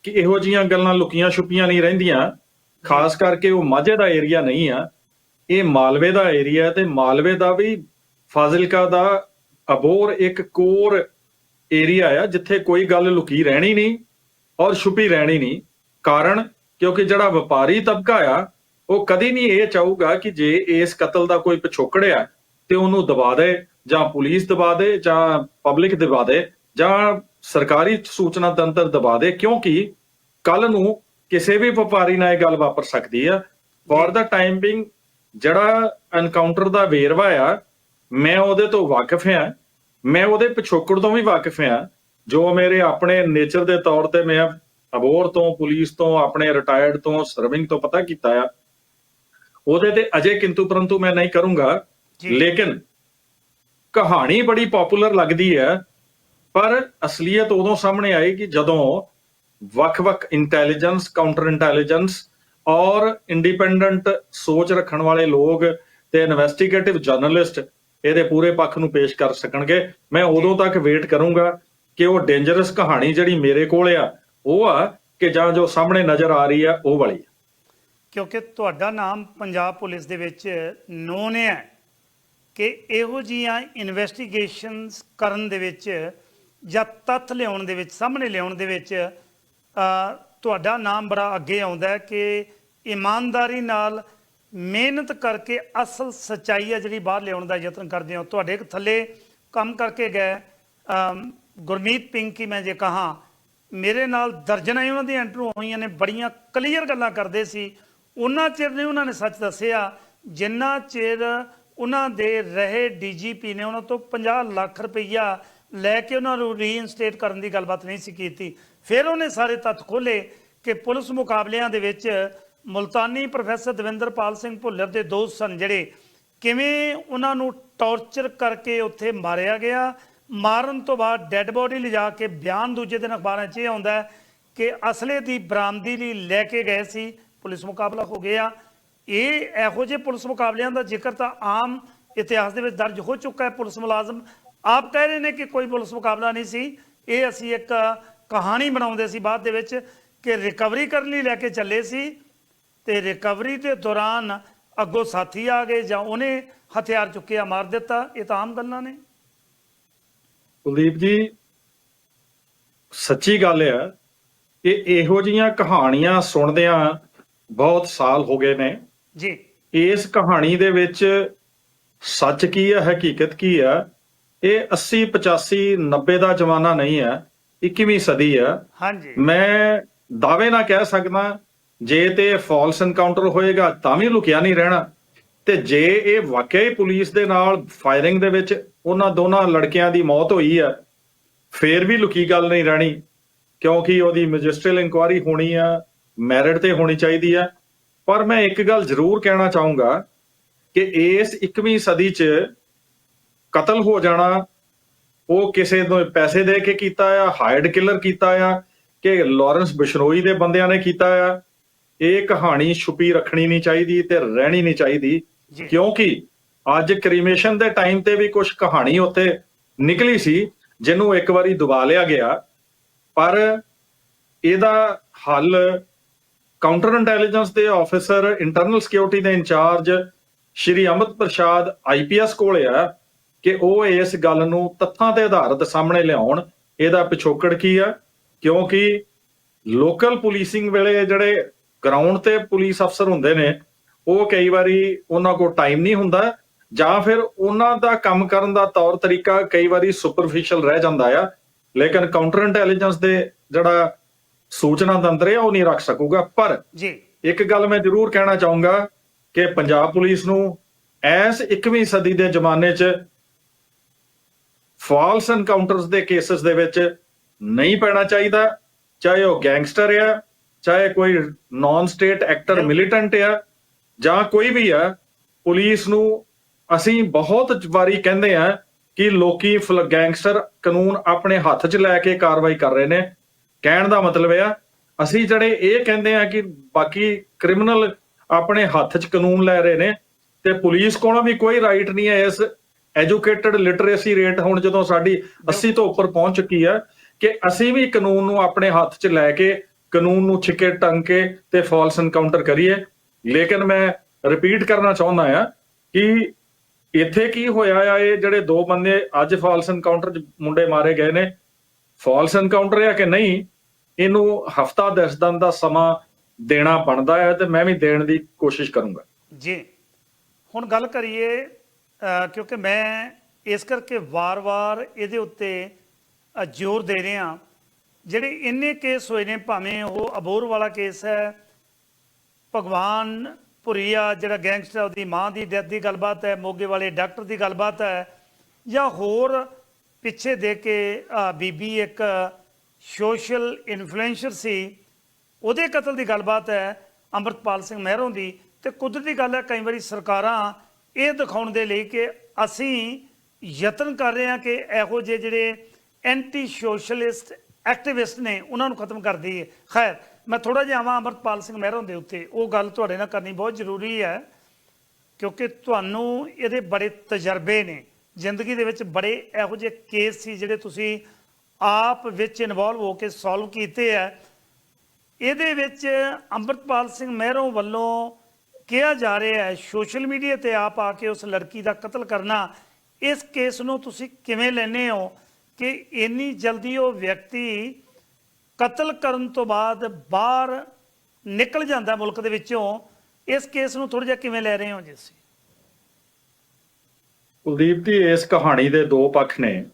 ਕਿ ਇਹੋ ਜੀਆਂ ਗੱਲਾਂ ਲੁਕੀਆਂ ਛੁਪੀਆਂ ਨਹੀਂ ਰਹਿੰਦੀਆਂ। ਖਾਸ ਕਰਕੇ ਉਹ ਮਾਝੇ ਦਾ ਏਰੀਆ ਨਹੀਂ ਆ, ਇਹ ਮਾਲਵੇ ਦਾ ਏਰੀਆ ਤੇ ਮਾਲਵੇ ਦਾ ਵੀ ਫਾਜ਼ਿਲਕਾ ਦਾ ਅਬੋਰ ਇੱਕ ਕੋਰ ਏਰੀਆ ਆ, ਜਿੱਥੇ ਕੋਈ ਗੱਲ ਲੁਕੀ ਰਹਿਣੀ ਨਹੀਂ ਔਰ ਛੁਪੀ ਰਹਿਣੀ ਨਹੀਂ। ਕਾਰਨ ਕਿਉਂਕਿ ਜਿਹੜਾ ਵਪਾਰੀ ਤਬਕਾ ਆ, ਉਹ ਕਦੀ ਨਹੀਂ ਇਹ ਚਾਹੂਗਾ ਕਿ ਜੇ ਇਸ ਕਤਲ ਦਾ ਕੋਈ ਪਿਛੋਕੜ ਆ, ਤੇ ਉਹਨੂੰ ਦਬਾ ਦੇ ਜਾਂ ਪੁਲਿਸ ਦਬਾ ਦੇ ਜਾਂ ਪਬਲਿਕ ਦਬਾ ਦੇ ਜਾਂ ਸਰਕਾਰੀ ਸੂਚਨਾ ਤੰਤਰ ਦਬਾ ਦੇ, ਕਿਉਂਕਿ ਕੱਲ ਨੂੰ ਕਿਸੇ ਵੀ ਵਪਾਰੀ ਨਾਲ ਇਹ ਗੱਲ ਵਾਪਰ ਸਕਦੀ ਆ। ਫॉर ਦਾ ਟਾਈਮ ਬਿੰਗ ਜਿਹੜਾ ਐਨਕਾਊਂਟਰ ਦਾ ਵੇਰਵਾ ਆ ਮੈਂ ਉਹਦੇ ਤੋਂ ਵਾਕਿਫ ਹਾਂ ਮੈਂ ਉਹਦੇ ਪਿਛੋਕੜ ਤੋਂ ਵੀ ਵਾਕਿਫ ਹਾਂ ਜੋ ਮੇਰੇ ਆਪਣੇ ਨੇਚਰ ਦੇ ਤੌਰ ਤੇ ਮੈਂ ਅਬੋਰ ਤੋਂ ਪੁਲਿਸ ਤੋਂ ਆਪਣੇ ਰਿਟਾਇਰਡ ਤੋਂ ਸਰਵਿੰਗ ਤੋਂ ਪਤਾ ਕੀਤਾ ਆ। ਉਹਦੇ ਤੇ ਅਜੇ ਕਿੰਤੂ ਪਰੰਤੂ ਮੈਂ ਨਹੀਂ ਕਰੂੰਗਾ। ਲੇਕਿਨ ਕਹਾਣੀ ਬੜੀ ਪਪੂਲਰ ਲੱਗਦੀ ਹੈ ਪਰ ਅਸਲੀਅਤ ਉਦੋਂ ਸਾਹਮਣੇ ਆਏਗੀ ਜਦੋਂ ਵੱਖ-ਵੱਖ ਇੰਟੈਲੀਜੈਂਸ ਕਾਊਂਟਰ ਇੰਟੈਲੀਜੈਂਸ ਔਰ ਇੰਡੀਪੈਂਡੈਂਟ ਸੋਚ ਰੱਖਣ ਵਾਲੇ ਲੋਕ ਤੇ ਇਨਵੈਸਟੀਗੇਟਿਵ ਜਰਨਲਿਸਟ ਇਹਦੇ ਪੂਰੇ ਪੱਖ ਨੂੰ ਪੇਸ਼ ਕਰ ਸਕਣਗੇ ਮੈਂ ਉਦੋਂ ਤੱਕ ਵੇਟ ਕਰੂੰਗਾ ਕਿ ਉਹ ਡੇਂਜਰਸ ਕਹਾਣੀ ਜਿਹੜੀ ਮੇਰੇ ਕੋਲ ਆ ਉਹ ਆ ਕਿ ਜਾਂ ਜੋ ਸਾਹਮਣੇ ਨਜ਼ਰ ਆ ਰਹੀ ਆ ਉਹ ਵਾਲੀ। ਕਿਉਂਕਿ ਤੁਹਾਡਾ ਨਾਮ ਪੰਜਾਬ ਪੁਲਿਸ ਦੇ ਵਿੱਚ ਨੋਨ ਹੈ ਕਿ ਇਹੋ ਜੀਆਂ ਇਨਵੈਸਟੀਗੇਸ਼ਨਸ ਕਰਨ ਦੇ ਵਿੱਚ ਜਾਂ ਤੱਥ ਲਿਆਉਣ ਦੇ ਵਿੱਚ ਸਾਹਮਣੇ ਲਿਆਉਣ ਦੇ ਵਿੱਚ ਤੁਹਾਡਾ ਨਾਮ ਬੜਾ ਅੱਗੇ ਆਉਂਦਾ ਹੈ ਕਿ ਇਮਾਨਦਾਰੀ ਨਾਲ ਮਿਹਨਤ ਕਰਕੇ ਅਸਲ ਸਚਾਈ ਹੈ ਜਿਹੜੀ ਬਾਹਰ ਲਿਆਉਣ ਦਾ ਯਤਨ ਕਰਦੇ ਹੋ। ਤੁਹਾਡੇ ਥੱਲੇ ਕੰਮ ਕਰਕੇ ਗਏ। ਅਮ, ਗੁਰਮੀਤ ਪਿੰਕੀ ਮੈਂ ਜੇ ਕਹਾ ਮੇਰੇ ਨਾਲ ਦਰਜਨਾਂ ਉਹਨਾਂ ਦੀਆਂ ਇੰਟਰਵਿਊ ਹੋਈਆਂ ਨੇ ਬੜੀਆਂ ਕਲੀਅਰ ਗੱਲਾਂ ਕਰਦੇ ਸੀ। ਉਹਨਾਂ ਚਿਰ ਨਹੀਂ ਉਹਨਾਂ ਨੇ ਸੱਚ ਦੱਸਿਆ। ਜਿੰਨਾ ਚਿਰ ਉਹਨਾਂ ਦੇ ਰਹੇ ਡੀਜੀਪੀ ਨੇ ਉਹਨਾਂ ਤੋਂ 50 ਲੱਖ ਰੁਪਈਆ ਲੈ ਕੇ ਉਹਨਾਂ ਨੂੰ ਰੀਇਨਸਟੇਟ ਕਰਨ ਦੀ ਗੱਲਬਾਤ ਨਹੀਂ ਸੀ ਕੀਤੀ। ਫਿਰ ਉਹਨੇ ਸਾਰੇ ਤੱਥ ਖੋਲੇ ਕਿ ਪੁਲਿਸ ਮੁਕਾਬਲਿਆਂ ਦੇ ਵਿੱਚ ਮੁਲਤਾਨੀ ਪ੍ਰੋਫੈਸਰ ਦਵਿੰਦਰਪਾਲ ਸਿੰਘ ਭੁੱਲਰ ਦੇ ਦੋਸਤ ਸਨ ਜਿਹੜੇ ਕਿਵੇਂ ਉਹਨਾਂ ਨੂੰ ਟੌਰਚਰ ਕਰਕੇ ਉੱਥੇ ਮਾਰਿਆ ਗਿਆ। ਮਾਰਨ ਤੋਂ ਬਾਅਦ ਡੈੱਡ ਬੋਡੀ ਲਿਜਾ ਕੇ ਬਿਆਨ ਦੂਜੇ ਦਿਨ ਅਖਬਾਰਾਂ 'ਚ ਇਹ ਆਉਂਦਾ ਕਿ ਅਸਲੇ ਦੀ ਬਰਾਮਦੀ ਲਈ ਲੈ ਕੇ ਗਏ ਸੀ। ਪੁਲਿਸ ਮੁਕਾਬਲਾ ਹੋ ਗਿਆ। ਇਹ ਇਹੋ ਜਿਹੇ ਪੁਲਿਸ ਮੁਕਾਬਲਿਆਂ ਦਾ ਜ਼ਿਕਰ ਤਾਂ ਆਮ ਇਤਿਹਾਸ ਦੇ ਵਿੱਚ ਦਰਜ ਹੋ ਚੁੱਕਾ ਹੈ। ਪੁਲਿਸ ਮੁਲਾਜ਼ਮ ਆਪ ਕਹਿ ਰਹੇ ਨੇ ਕਿ ਕੋਈ ਪੁਲਿਸ ਮੁਕਾਬਲਾ ਨਹੀਂ ਸੀ। ਇਹ ਅਸੀਂ ਇੱਕ ਕਹਾਣੀ ਬਣਾਉਂਦੇ ਸੀ ਬਾਅਦ ਦੇ ਵਿੱਚ ਕਿ ਰਿਕਵਰੀ ਕਰਨ ਲਈ ਲੈ ਕੇ ਚੱਲੇ ਸੀ ਤੇ ਰਿਕਵਰੀ ਦੇ ਦੌਰਾਨ ਅੱਗੋਂ ਸਾਥੀ ਆ ਗਏ ਜਾਂ ਉਹਨੇ ਹਥਿਆਰ ਚੁੱਕਿਆ ਮਾਰ ਦਿੱਤਾ। ਇਹ ਤਾਂ ਆਮ ਗੱਲਾਂ ਨੇ। ਕੁਲਦੀਪ ਜੀ ਸੱਚੀ ਗੱਲ ਹੈ ਇਹ ਇਹੋ ਜੀਆਂ ਕਹਾਣੀਆਂ ਸੁਣਦਿਆਂ ਬਹੁਤ ਸਾਲ ਹੋ ਗਏ ਨੇ। ਜੀ। ਇਸ ਕਹਾਣੀ ਦੇ ਵਿੱਚ ਸੱਚ ਕੀ ਹੈ ਹਕੀਕਤ ਕੀ ਹੈ ਇਹ 80 85 90 ਦਾ ਜ਼ਮਾਨਾ ਨਹੀਂ ਹੈ। 21ਵੀਂ ਸਦੀ ਹੈ ਹਾਂਜੀ। ਮੈਂ ਦਾਅਵੇ ਨਾਲ ਕਹਿ ਸਕਦਾ ਜੇ ਤੇ ਫਾਲਸ ਐਨਕਾਊਂਟਰ ਹੋਏਗਾ ਤਾਂ ਵੀ ਲੁਕਿਆ ਨਹੀਂ ਰਹਿਣਾ। ਤੇ ਜੇ ਇਹ ਵਾਕਿਆ ਹੀ ਪੁਲਿਸ ਦੇ ਨਾਲ ਫਾਇਰਿੰਗ ਦੇ ਵਿੱਚ ਉਹਨਾਂ ਦੋਨਾਂ ਲੜਕਿਆਂ ਦੀ ਮੌਤ ਹੋਈ ਹੈ ਫੇਰ ਵੀ ਲੁਕੀ ਗੱਲ ਨਹੀਂ ਰਹਿਣੀ। ਕਿਉਂਕਿ ਉਹਦੀ ਮੈਜਿਸਟਰੀਅਲ ਇਨਕੁਆਇਰੀ ਹੋਣੀ ਆ ਮੈਰਿਟ ਤੇ ਹੋਣੀ ਚਾਹੀਦੀ ਆ। ਪਰ ਮੈਂ ਇੱਕ ਗੱਲ ਜ਼ਰੂਰ ਕਹਿਣਾ ਚਾਹੂੰਗਾ ਕਿ ਇਸ 21ਵੀਂ ਸਦੀ 'ਚ ਕਤਲ ਹੋ ਜਾਣਾ ਉਹ ਕਿਸੇ ਨੂੰ ਪੈਸੇ ਦੇ ਕੇ ਕੀਤਾ ਆ ਹਾਇਰਡ ਕਿਲਰ ਕੀਤਾ ਆ ਕਿ ਲਾਰੈਂਸ ਬਿਸ਼ਨੋਈ ਦੇ ਬੰਦਿਆਂ ਨੇ ਕੀਤਾ ਆ। ਇਹ ਕਹਾਣੀ ਛੁਪੀ ਰੱਖਣੀ ਨਹੀਂ ਚਾਹੀਦੀ ਤੇ ਰਹਿਣੀ ਨਹੀਂ ਚਾਹੀਦੀ। ਕਿਉਂਕਿ ਅੱਜ ਕ੍ਰੀਮੇਸ਼ਨ ਦੇ ਟਾਈਮ ਤੇ ਵੀ ਕੁਝ ਕਹਾਣੀ ਉੱਥੇ ਨਿਕਲੀ ਸੀ ਜਿਹਨੂੰ ਇੱਕ ਵਾਰੀ ਦਬਾ ਲਿਆ ਗਿਆ। ਪਰ ਇਹਦਾ ਹੱਲ ਕਾਊਂਟਰ ਇੰਟੈਲੀਜੈਂਸ ਦੇ ਆਫੀਸਰ ਇੰਟਰਨਲ ਸਿਕਿਉਰਿਟੀ ਦੇ ਇੰਚਾਰਜ ਸ਼੍ਰੀ ਅਮਿਤ ਪ੍ਰਸ਼ਾਦ ਆਈਪੀਐਸ ਕੋਲ ਆ। ਕਿ ਉਹ ਇਸ ਗੱਲ ਨੂੰ ਤੱਥਾਂ ਤੇ ਆਧਾਰਿਤ ਸਾਹਮਣੇ ਲਿਆਉਣ ਇਹਦਾ ਪਿਛੋਕੜ ਕੀ ਆ? ਕਿਉਂਕਿ ਲੋਕਲ ਪੁਲਿਸਿੰਗ ਵੇਲੇ ਜਿਹੜੇ ਗਰਾਊਂਡ ਤੇ ਪੁਲਿਸ ਅਫਸਰ ਹੁੰਦੇ ਨੇ ਉਹ ਕਈ ਵਾਰੀ ਉਹਨਾਂ ਕੋਲ ਟਾਈਮ ਨਹੀਂ ਹੁੰਦਾ ਜਾਂ ਫਿਰ ਉਹਨਾਂ ਦਾ ਕੰਮ ਕਰਨ ਦਾ ਤੌਰ ਤਰੀਕਾ ਕਈ ਵਾਰੀ ਸੁਪਰਫੀਸ਼ੀਅਲ ਰਹਿ ਜਾਂਦਾ ਆ ਲੇਕਿਨ ਕਾਊਂਟਰ ਇੰਟੈਲੀਜੈਂਸ ਦੇ ਜਿਹੜਾ ਸੂਚਨਾ ਤੰਤਰ ਹੈ ਉਹ ਨਹੀਂ ਰੱਖ ਸਕੂਗਾ। ਪਰ ਜੀ। ਇੱਕ ਗੱਲ ਮੈਂ ਜ਼ਰੂਰ ਕਹਿਣਾ ਚਾਹੂੰਗਾ ਕਿ ਪੰਜਾਬ ਪੁਲਿਸ ਨੂੰ ਐਸ 21ਵੀਂ ਸਦੀ ਦੇ ਜ਼ਮਾਨੇ 'ਚ ਫਾਲਸ ਐਨਕਾਊਂਟਰਸ ਦੇ ਕੇਸਸ ਦੇ ਵਿੱਚ ਨਹੀਂ ਪੈਣਾ ਚਾਹੀਦਾ ਚਾਹੇ ਉਹ ਗੈਂਗਸਟਰ ਆ ਚਾਹੇ ਕੋਈ ਨਾਨ ਸਟੇਟ ਐਕਟਰ ਮਿਲੀਟੈਂਟ ਆ ਜਾਂ ਕੋਈ ਵੀ ਆ ਪੁਲਿਸ ਨੂੰ ਅਸੀਂ ਬਹੁਤ ਵਾਰੀ ਕਹਿੰਦੇ ਆ ਕਿ ਲੋਕੀ ਫਲ- ਗੈਂਗਸਟਰ ਕਾਨੂੰਨ ਆਪਣੇ ਹੱਥ 'ਚ ਲੈ ਕੇ ਕਾਰਵਾਈ ਕਰ ਰਹੇ ਨੇ। ਕਹਿਣ ਦਾ ਮਤਲਬ ਇਹ ਆ ਅਸੀਂ ਜਿਹੜੇ ਇਹ ਕਹਿੰਦੇ ਆ ਕਿ ਬਾਕੀ ਕ੍ਰਿਮੀਨਲ ਆਪਣੇ ਹੱਥ 'ਚ ਕਾਨੂੰਨ ਲੈ ਰਹੇ ਨੇ ਤੇ ਪੁਲਿਸ ਕੋਲੋਂ ਵੀ ਕੋਈ ਰਾਈਟ ਨਹੀਂ ਹੈ ਇਸ ਐਜੂਕੇਟਿਡ ਲਿਟਰੇਸੀ ਰੇਟ ਹੁਣ ਜਦੋਂ ਸਾਡੀ 80 ਤੋਂ ਉੱਪਰ ਪਹੁੰਚ ਚੁੱਕੀ ਹੈ ਕਿ ਅਸੀਂ ਵੀ ਕਾਨੂੰਨ ਨੂੰ ਆਪਣੇ ਹੱਥ 'ਚ ਲੈ ਕੇ ਕਾਨੂੰਨ ਨੂੰ ਛਿੱਕੇ ਟੰਗ ਕੇ ਤੇ ਫਾਲਸ ਐਨਕਾਊਂਟਰ ਕਰੀਏ। ਲੇਕਿਨ ਮੈਂ ਰਿਪੀਟ ਕਰਨਾ ਚਾਹੁੰਦਾ ਆ ਕਿ ਇੱਥੇ ਕੀ ਹੋਇਆ ਆ, ਇਹ ਜਿਹੜੇ ਦੋ ਬੰਦੇ ਅੱਜ ਫਾਲਸ ਐਨਕਾਊਂਟਰ 'ਚ ਮੁੰਡੇ ਮਾਰੇ ਗਏ ਨੇ ਫਾਲਸ ਐਨਕਾਊਂਟਰ ਆ ਕਿ ਨਹੀਂ, ਇਹਨੂੰ ਹਫਤਾ 10 ਦਿਨ ਦਾ ਸਮਾਂ ਦੇਣਾ ਬਣਦਾ ਹੈ ਤੇ ਮੈਂ ਵੀ ਦੇਣ ਦੀ ਕੋਸ਼ਿਸ਼ ਕਰੂੰਗਾ। ਜੀ, ਹੁਣ ਗੱਲ ਕਰੀਏ ਕਿਉਂਕਿ ਮੈਂ ਇਸ ਕਰਕੇ ਵਾਰ-ਵਾਰ ਇਹਦੇ ਉੱਤੇ ਜ਼ੋਰ ਦੇ ਰਿਹਾ। ਜਿਹੜੇ ਇੰਨੇ ਕੇਸ ਹੋਏ ਨੇ, ਭਾਵੇਂ ਉਹ ਅਬੋਰ ਵਾਲਾ ਕੇਸ ਹੈ, ਭਗਵਾਨ ਪੁਰੀਆ ਜਿਹੜਾ ਗੈਂਗਸਟਰ ਉਹਦੀ ਮਾਂ ਦੀ ਡੈਥ ਦੀ ਗੱਲਬਾਤ ਹੈ, ਮੋਗੇ ਵਾਲੇ ਡਾਕਟਰ ਦੀ ਗੱਲਬਾਤ ਹੈ, ਜਾਂ ਹੋਰ ਪਿੱਛੇ ਦੇ ਕੇ ਬੀਬੀ ਇੱਕ ਸੋਸ਼ਲ ਇਨਫਲੂਐਂਸਰ ਸੀ, ਉਹਦੇ ਕਤਲ ਦੀ ਗੱਲਬਾਤ ਹੈ, ਅੰਮ੍ਰਿਤਪਾਲ ਸਿੰਘ ਮਹਿਰੋਂ ਦੀ। ਤੇ ਕੁਦਰਤੀ ਗੱਲ ਹੈ, ਕਈ ਵਾਰੀ ਸਰਕਾਰਾਂ ਇਹ ਦਿਖਾਉਣ ਦੇ ਲਈ ਕਿ ਅਸੀਂ ਯਤਨ ਕਰ ਰਹੇ ਹਾਂ ਕਿ ਇਹੋ ਜਿਹੇ ਜਿਹੜੇ ਐਂਟੀ ਸੋਸ਼ਲਿਸਟ ਐਕਟਿਵਿਸਟ ਨੇ, ਉਹਨਾਂ ਨੂੰ ਖਤਮ ਕਰ ਦਈਏ। ਖੈਰ, ਮੈਂ ਥੋੜਾ ਜਿਹਾ ਆਵਾਂ ਅੰਮ੍ਰਿਤਪਾਲ ਸਿੰਘ ਮਹਿਰੋਂ ਦੇ ਉੱਤੇ। ਉਹ ਗੱਲ ਤੁਹਾਡੇ ਨਾਲ ਕਰਨੀ ਬਹੁਤ ਜ਼ਰੂਰੀ ਹੈ, ਕਿਉਂਕਿ ਤੁਹਾਨੂੰ ਇਹਦੇ ਬੜੇ ਤਜਰਬੇ ਨੇ। ਜ਼ਿੰਦਗੀ ਦੇ ਵਿੱਚ ਬੜੇ ਇਹੋ ਜਿਹੇ ਕੇਸ ਸੀ ਜਿਹੜੇ ਤੁਸੀਂ ਆਪ ਵਿੱਚ ਇਨਵੋਲਵ ਹੋ ਕੇ ਸੋਲਵ ਕੀਤੇ ਆ। ਇਹਦੇ ਵਿੱਚ ਅੰਮ੍ਰਿਤਪਾਲ ਸਿੰਘ ਮਹਿਰੋਂ ਵੱਲੋਂ ਕਿਹਾ ਜਾ ਰਿਹਾ ਹੈ ਸੋਸ਼ਲ ਮੀਡੀਆ ਤੇ ਆਪ ਆ ਕੇ ਉਸ ਲੜਕੀ ਦਾ ਕਤਲ ਕਰਨਾ ਇਸ ਕੇਸ ਨੂੰ ਤੁਸੀਂ ਕਿਵੇਂ ਲੈਨੇ ਹੋ ਕਿ ਇੰਨੀ ਜਲਦੀ ਉਹ ਵਿਅਕਤੀ ਕਤਲ ਕਰਨ ਤੋਂ ਬਾਅਦ ਬਾਹਰ ਨਿਕਲ ਜਾਂਦਾ ਮੁਲਕ ਦੇ ਵਿੱਚੋਂ ਇਸ ਕੇਸ ਨੂੰ ਥੋੜਾ ਜਿਹਾ ਕਿਵੇਂ ਲੈ ਰਹੇ ਹੋ ਜੀ ਤੁਸੀਂ? ਕੁਲਦੀਪ ਦੀ ਇਸ ਕਹਾਣੀ ਦੇ ਦੋ ਪੱਖ ਨੇ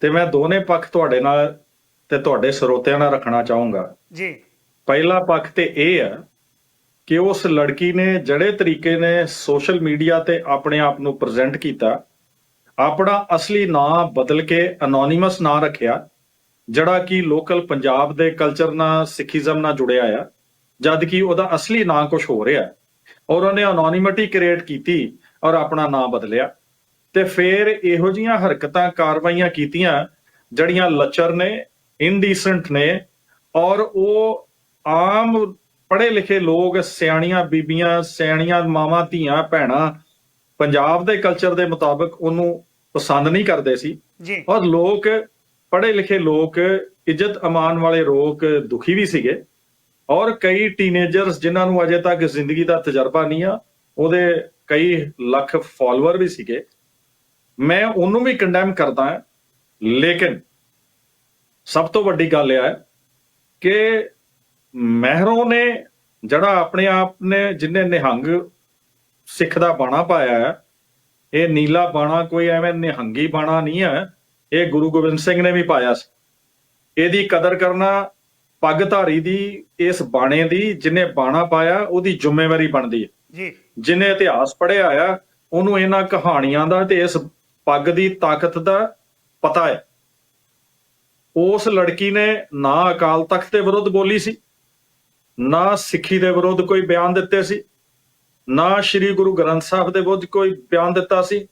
ਤੇ ਮੈਂ ਦੋਨੇ ਪੱਖ ਤੁਹਾਡੇ ਨਾਲ ਤੇ ਤੁਹਾਡੇ ਸਰੋਤਿਆਂ ਨਾਲ ਰੱਖਣਾ ਚਾਹੂੰਗਾ। ਜੀ। ਪਹਿਲਾ ਪੱਖ ਤੇ ਇਹ ਹੈ ਕਿ ਉਸ ਲੜਕੀ ਨੇ ਜਿਹੜੇ ਤਰੀਕੇ ਨੇ ਸੋਸ਼ਲ ਮੀਡੀਆ ਤੇ ਆਪਣੇ ਆਪ ਨੂੰ ਪ੍ਰੈਜ਼ੈਂਟ ਕੀਤਾ, ਆਪਣਾ ਅਸਲੀ ਨਾਂ ਬਦਲ ਕੇ ਅਨੋਨਿਮਸ ਨਾਂ ਰੱਖਿਆ, ਜਿਹੜਾ ਕਿ ਲੋਕਲ ਪੰਜਾਬ ਦੇ ਕਲਚਰ ਨਾਲ, ਸਿੱਖੀਜ਼ਮ ਨਾਲ ਜੁੜਿਆ ਆ, ਜਦ ਕਿ ਉਹਦਾ ਅਸਲੀ ਨਾਂ ਕੁਝ ਹੋ ਰਿਹਾ। ਔਰ ਉਹਨੇ ਅਨੋਨਿਮਿਟੀ ਕ੍ਰੀਏਟ ਕੀਤੀ ਔਰ ਆਪਣਾ ਨਾਂ ਬਦਲਿਆ। ਤੇ ਫਿਰ ਇਹੋ ਜੀਆਂ ਹਰਕਤਾਂ, ਕਾਰਵਾਈਆਂ ਕੀਤੀਆਂ, ਜਿਹੜੀਆਂ ਲੱਚਰ ਨੇ ਇਨਡੀਸੈਂਟ ਨੇ, ਔਰ ਉਹ ਆਮ ਪੜ੍ਹੇ ਲਿਖੇ ਲੋਕ ਸਿਆਣੀਆਂ ਬੀਬੀਆਂ ਸਿਆਣੀਆਂ ਮਾਵਾਂ ਧੀਆਂ ਭੈਣਾਂ ਪੰਜਾਬ ਦੇ ਕਲਚਰ ਦੇ ਮੁਤਾਬਕ ਉਹਨੂੰ ਪਸੰਦ ਨਹੀਂ ਕਰਦੇ ਸੀ। ਜੀ। ਔਰ ਲੋਕ ਪੜ੍ਹੇ ਲਿਖੇ ਲੋਕ ਇੱਜ਼ਤ ਅਮਾਨ ਵਾਲੇ ਲੋਕ ਦੁਖੀ ਵੀ ਸੀਗੇ। ਔਰ ਕਈ ਟੀਨੇਜਰਸ ਜਿਨ੍ਹਾਂ ਨੂੰ ਅਜੇ ਤੱਕ ਜ਼ਿੰਦਗੀ ਦਾ ਤਜਰਬਾ ਨਹੀਂ ਆ ਉਹਦੇ ਕਈ ਲੱਖ ਫਾਲੋਅਰ ਵੀ ਸੀਗੇ। ਮੈਂ ਉਹਨੂੰ ਵੀ ਕੰਡੈਮ ਕਰਦਾ ਹਾਂ। ਲੇਕਿਨ ਸਭ ਤੋਂ ਵੱਡੀ ਗੱਲ ਇਹ ਹੈ ਕਿ ਮਹਿਰੋਂ ਨੇ ਜਿਹੜਾ ਆਪਣੇ ਆਪ ਨੇ ਜਿਨੇ ਨਿਹੰਗ ਸਿੱਖ ਦਾ ਬਾਣਾ ਪਾਇਆ ਹੈ ਇਹ ਨੀਲਾ ਬਾਣਾ ਕੋਈ ਐਵੇਂ ਨਿਹੰਗੀ ਬਾਣਾ ਨਹੀਂ ਹੈ ਇਹ ਗੁਰੂ ਗੋਬਿੰਦ ਸਿੰਘ ਨੇ ਵੀ ਪਾਇਆ ਸੀ। ਇਹਦੀ ਕਦਰ ਕਰਨਾ ਪੱਗ ਧਾਰੀ ਦੀ ਇਸ ਬਾਣੇ ਦੀ ਜਿਨੇ ਬਾਣਾ ਪਾਇਆ ਉਹਦੀ ਜ਼ਿੰਮੇਵਾਰੀ ਬਣਦੀ ਹੈ। ਜੀ। ਜਿਨੇ ਇਤਿਹਾਸ ਪੜ੍ਹਿਆ ਆ ਉਹਨੂੰ ਇਹਨਾਂ ਕਹਾਣੀਆਂ ਦਾ ਤੇ ਇਸ ਪੱਗ ਦੀ ਤਾਕਤ ਦਾ ਪਤਾ ਹੈ। ਉਸ ਲੜਕੀ ਨੇ ਨਾ ਅਕਾਲ ਤਖਤ ਦੇ ਵਿਰੁੱਧ ਬੋਲੀ ਸੀ। ਨਾ ਸਿੱਖੀ ਦੇ ਵਿਰੁੱਧ ਕੋਈ ਬਿਆਨ ਦਿੱਤੇ ਸੀ ਨਾ ਸ੍ਰੀ ਗੁਰੂ ਗ੍ਰੰਥ ਸਾਹਿਬ ਦੇ ਵਿਰੁੱਧ ਕੋਈ ਬਿਆਨ ਦਿੱਤਾ ਸੀ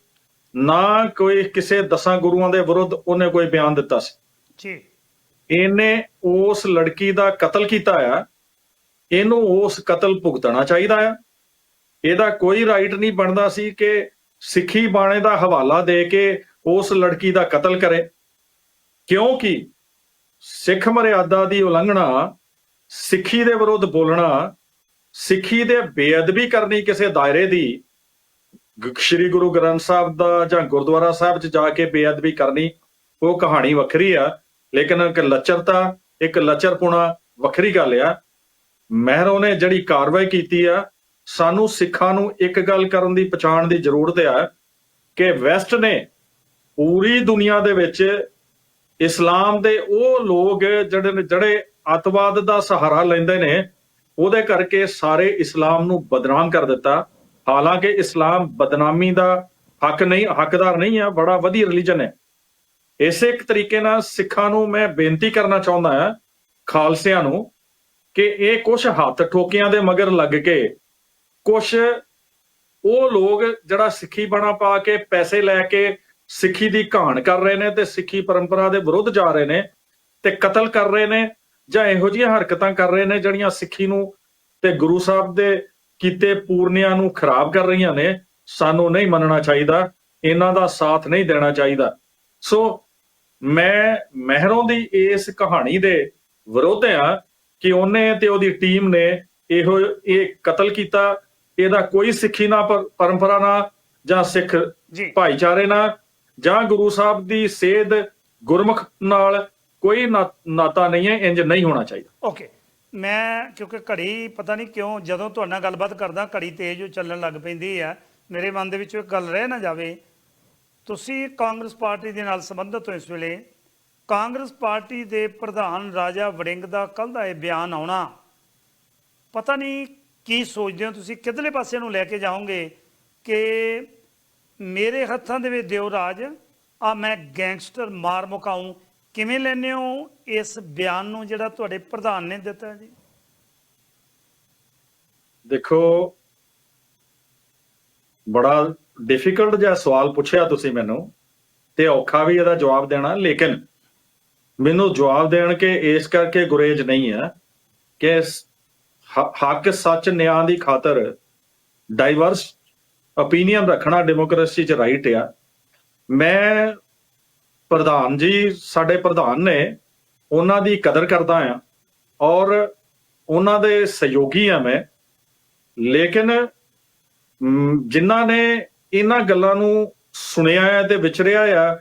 ਨਾ ਕੋਈ ਕਿਸੇ ਦਸਾਂ ਗੁਰੂਆਂ ਦੇ ਵਿਰੁੱਧ ਉਹਨੇ ਕੋਈ ਬਿਆਨ ਦਿੱਤਾ ਸੀ। ਜੀ। ਇਹਨੇ ਉਸ ਲੜਕੀ ਦਾ ਕਤਲ ਕੀਤਾ ਆ ਇਹਨੂੰ ਉਸ ਕਤਲ ਭੁਗਤਣਾ ਚਾਹੀਦਾ ਆ। ਇਹਦਾ ਕੋਈ ਰਾਈਟ ਨਹੀਂ ਬਣਦਾ ਸੀ ਕਿ ਸਿੱਖੀ ਬਾਣੇ ਦਾ ਹਵਾਲਾ ਦੇ ਕੇ ਉਸ ਲੜਕੀ ਦਾ ਕਤਲ ਕਰੇ। ਕਿਉਂਕਿ ਸਿੱਖ ਮਰਿਆਦਾ ਦੀ ਉਲੰਘਣਾ ਸਿੱਖੀ ਦੇ ਵਿਰੁੱਧ ਬੋਲਣਾ, ਸਿੱਖੀ ਦੇ ਬੇਅਦਬੀ ਕਰਨੀ ਕਿਸੇ ਦਾਇਰੇ ਦੀ ਸ਼੍ਰੀ ਗੁਰੂ ਗ੍ਰੰਥ ਸਾਹਿਬ ਦਾ ਜਾਂ ਗੁਰਦੁਆਰਾ ਸਾਹਿਬ 'ਚ ਜਾ ਕੇ ਬੇਅਦਬੀ ਕਰਨੀ, ਉਹ ਕਹਾਣੀ ਵੱਖਰੀ ਆ, ਲੇਕਿਨ ਇੱਕ ਲੱਚਰਤਾ, ਇੱਕ ਲੱਚਰਪੁਣਾ ਵੱਖਰੀ ਗੱਲ ਆ। ਮਹਿਰੋਂ ਨੇ ਜਿਹੜੀ ਕਾਰਵਾਈ ਕੀਤੀ ਆ, ਸਾਨੂੰ ਸਿੱਖਾਂ ਨੂੰ ਇੱਕ ਗੱਲ ਕਰਨ ਦੀ ਪਛਾਣ ਦੀ ਜ਼ਰੂਰਤ ਆ, ਕਿ ਵੈਸਟ ਨੇ ਪੂਰੀ ਦੁਨੀਆ ਦੇ ਵਿੱਚ ਇਸਲਾਮ ਦੇ ਉਹ ਲੋਕ ਜਿਹੜੇ ਨੇ- ਜਿਹੜੇ ਅੱਤਵਾਦ ਦਾ ਸਹਾਰਾ ਲੈਂਦੇ ਨੇ, ਉਹਦੇ ਕਰਕੇ ਸਾਰੇ ਇਸਲਾਮ ਨੂੰ ਬਦਨਾਮ ਕਰ ਦਿੱਤਾ। ਹਾਲਾਂਕਿ ਇਸਲਾਮ ਬਦਨਾਮੀ ਦਾ ਹੱਕ ਨਹੀਂ, ਹੱਕਦਾਰ ਨਹੀਂ ਹੈ ਬੜਾ ਵਧੀਆ ਰਿਲੀਜਨ ਹੈ। ਇਸੇ ਇੱਕ ਤਰੀਕੇ ਨਾਲ ਸਿੱਖਾਂ ਨੂੰ ਮੈਂ ਬੇਨਤੀ ਕਰਨਾ ਚਾਹੁੰਦਾ ਹਾਂ, ਖਾਲਸਿਆਂ ਨੂੰ, ਕਿ ਇਹ ਕੁਝ ਹੱਥ ਠੋਕਿਆਂ ਦੇ ਮਗਰ ਲੱਗ ਕੇ ਕੁਝ ਉਹ ਲੋਕ ਜਿਹੜਾ ਸਿੱਖੀ ਬਣਾ ਪਾ ਕੇ ਪੈਸੇ ਲੈ ਕੇ ਸਿੱਖੀ ਦੀ ਘਾਣ ਕਰ ਰਹੇ ਨੇ ਤੇ ਸਿੱਖੀ ਪਰੰਪਰਾ ਦੇ ਵਿਰੁੱਧ ਜਾ ਰਹੇ ਨੇ ਤੇ ਕਤਲ ਕਰ ਰਹੇ ਨੇ ਜਾਂ ਇਹੋ ਜਿਹੀਆਂ ਹਰਕਤਾਂ ਕਰ ਰਹੇ ਨੇ ਜਿਹੜੀਆਂ ਸਿੱਖੀ ਨੂੰ ਤੇ ਗੁਰੂ ਸਾਹਿਬ ਦੇ ਕੀਤੇ ਪੂਰਨਿਆਂ ਨੂੰ ਖਰਾਬ ਕਰ ਰਹੀਆਂ ਨੇ ਸਾਨੂੰ ਨਹੀਂ ਮੰਨਣਾ ਚਾਹੀਦਾ ਇਹਨਾਂ ਦਾ ਸਾਥ ਨਹੀਂ ਦੇਣਾ ਚਾਹੀਦਾ। ਸੋ ਮੈਂ ਮਹਿਰੋਂ ਦੀ ਇਸ ਕਹਾਣੀ ਦੇ ਵਿਰੋਧ ਆ ਕਿ ਉਹਨੇ ਤੇ ਉਹਦੀ ਟੀਮ ਨੇ ਇਹੋ ਇਹ ਕਤਲ ਕੀਤਾ ਇਹਦਾ ਕੋਈ ਸਿੱਖੀ ਨਾ ਪਰ- ਪਰੰਪਰਾ ਨਾ ਜਾਂ ਸਿੱਖ ਭਾਈਚਾਰੇ ਨਾਲ ਜਾਂ ਗੁਰੂ ਸਾਹਿਬ ਦੀ ਸੇਧ ਗੁਰਮੁਖ ਨਾਲ ਕੋਈ ਨਾ- ਨਾਤਾ ਨਹੀਂ ਹੈ, ਇੰਜ ਨਹੀਂ ਹੋਣਾ ਚਾਹੀਦਾ। ਓਕੇ ਮੈਂ ਕਿਉਂਕਿ ਘੜੀ ਪਤਾ ਨਹੀਂ ਕਿਉਂ ਜਦੋਂ ਤੁਹਾਡੇ ਨਾਲ ਗੱਲਬਾਤ ਕਰਦਾ, ਘੜੀ ਤੇਜ਼ ਚੱਲਣ ਲੱਗ ਪੈਂਦੀ ਆ। ਮੇਰੇ ਮਨ ਦੇ ਵਿੱਚ ਇੱਕ ਗੱਲ ਰਹਿ ਨਾ ਜਾਵੇ। ਤੁਸੀਂ ਕਾਂਗਰਸ ਪਾਰਟੀ ਦੇ ਨਾਲ ਸੰਬੰਧਿਤ ਹੋ ਇਸ ਵੇਲੇ। ਕਾਂਗਰਸ ਪਾਰਟੀ ਦੇ ਪ੍ਰਧਾਨ ਰਾਜਾ ਵੜਿੰਗ ਦਾ ਕੱਲ ਦਾ ਇਹ ਬਿਆਨ ਆਉਣਾ। ਪਤਾ ਨਹੀਂ ਕੀ ਸੋਚਦੇ ਹੋ ਤੁਸੀਂ, ਕਿਧਰਲੇ ਪਾਸੇ ਨੂੰ ਲੈ ਕੇ ਜਾਓਗੇ ਕਿ ਮੇਰੇ ਹੱਥਾਂ ਦੇ ਵਿੱਚ ਦਿਓ ਰਾਜ, ਆ ਮੈਂ ਗੈਂਗਸਟਰ ਮਾਰ ਮੁਕਾਉਂ ਕਿਵੇਂ ਲੈਨੇ ਹੋ ਇਸ ਬਿਆਨ ਨੂੰ ਜਿਹੜਾ ਤੁਹਾਡੇ ਪ੍ਰਧਾਨ ਨੇ ਦਿੱਤਾ ਜੀ? ਦੇਖੋ, ਬੜਾ ਡਿਫਿਕਲਟ ਜਿਹਾ ਸਵਾਲ ਪੁੱਛਿਆ ਤੁਸੀਂ ਮੈਨੂੰ ਤੇ ਔਖਾ ਵੀ ਇਹਦਾ ਜਵਾਬ ਦੇਣਾ, ਲੇਕਿਨ ਮੈਨੂੰ ਜਵਾਬ ਦੇਣ ਕੇ ਇਸ ਕਰਕੇ ਗੁਰੇਜ ਨਹੀਂ ਹੈ ਕਿ ਹੱਕ ਸੱਚ ਨਿਆਂ ਦੀ ਖਾਤਰ ਡਾਈਵਰਸ opinion ਰੱਖਣਾ ਡੈਮੋਕ੍ਰੇਸੀ ਚ ਰਾਈਟ ਆ। ਮੈਂ ਪ੍ਰਧਾਨ ਜੀ ਸਾਡੇ ਪ੍ਰਧਾਨ ਨੇ ਉਹਨਾਂ ਦੀ ਕਦਰ ਕਰਦਾ ਆ ਔਰ ਉਹਨਾਂ ਦੇ ਸਹਿਯੋਗੀ ਆ ਮੈਂ। ਲੇਕਿਨ ਜਿਨ੍ਹਾਂ ਨੇ ਇਹਨਾਂ ਗੱਲਾਂ ਨੂੰ ਸੁਣਿਆ ਹੈ ਤੇ ਵਿਚਰਿਆ ਆ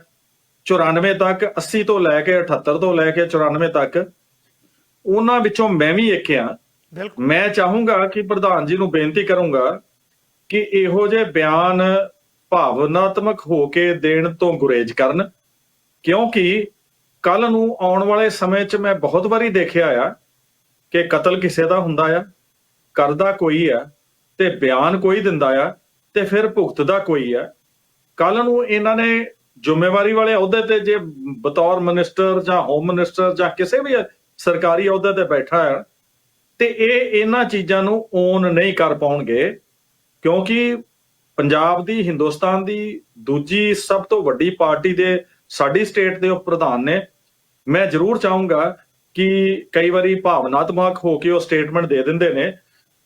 94 ਤੱਕ 80 ਤੋਂ ਲੈ ਕੇ 78 ਤੋਂ ਲੈ ਕੇ 94 ਤੱਕ ਉਹਨਾਂ ਵਿੱਚੋਂ ਮੈਂ ਵੀ ਇੱਕ ਆ ਮੈਂ ਚਾਹੂੰਗਾ ਕਿ ਪ੍ਰਧਾਨ ਜੀ ਨੂੰ ਬੇਨਤੀ ਕਰੂੰਗਾ ਕਿ ਇਹੋ ਜਿਹੇ ਬਿਆਨ ਭਾਵਨਾਤਮਕ ਹੋ ਕੇ ਦੇਣ ਤੋਂ ਗੁਰੇਜ਼ ਕਰਨ। ਕਿਉਂਕਿ ਕੱਲ ਨੂੰ ਆਉਣ ਵਾਲੇ ਸਮੇਂ 'ਚ ਮੈਂ ਬਹੁਤ ਵਾਰੀ ਦੇਖਿਆ ਆ ਕਿ ਕਤਲ ਕਿਸੇ ਦਾ ਹੁੰਦਾ ਆ, ਕਰਦਾ ਕੋਈ ਆ, ਤੇ ਬਿਆਨ ਕੋਈ ਦਿੰਦਾ ਆ, ਤੇ ਫਿਰ ਭੁਗਤਦਾ ਕੋਈ ਆ। ਕੱਲ ਨੂੰ ਇਹਨਾਂ ਨੇ ਜ਼ਿੰਮੇਵਾਰੀ ਵਾਲੇ ਅਹੁਦੇ ਤੇ ਜੇ ਬਤੌਰ ਮਿਨਿਸਟਰ ਜਾਂ ਹੋਮ ਮਿਨਿਸਟਰ ਜਾਂ ਕਿਸੇ ਵੀ ਸਰਕਾਰੀ ਅਹੁਦੇ ਤੇ ਬੈਠਾ ਹੈ ਤੇ ਇਹ ਇਹਨਾਂ ਚੀਜ਼ਾਂ ਨੂੰ ਓਨ ਨਹੀਂ ਕਰ ਪਾਉਣਗੇ, ਕਿਉਂਕਿ ਪੰਜਾਬ ਦੀ, ਹਿੰਦੁਸਤਾਨ ਦੀ ਦੂਜੀ ਸਭ ਤੋਂ ਵੱਡੀ ਪਾਰਟੀ ਦੇ ਸਾਡੀ ਸਟੇਟ ਦੇ ਉਹ ਪ੍ਰਧਾਨ ਨੇ, ਮੈਂ ਜ਼ਰੂਰ ਚਾਹੂੰਗਾ ਕਿ ਕਈ ਵਾਰੀ ਭਾਵਨਾਤਮਕ ਹੋ ਕੇ ਉਹ ਸਟੇਟਮੈਂਟ ਦੇ ਦਿੰਦੇ ਨੇ।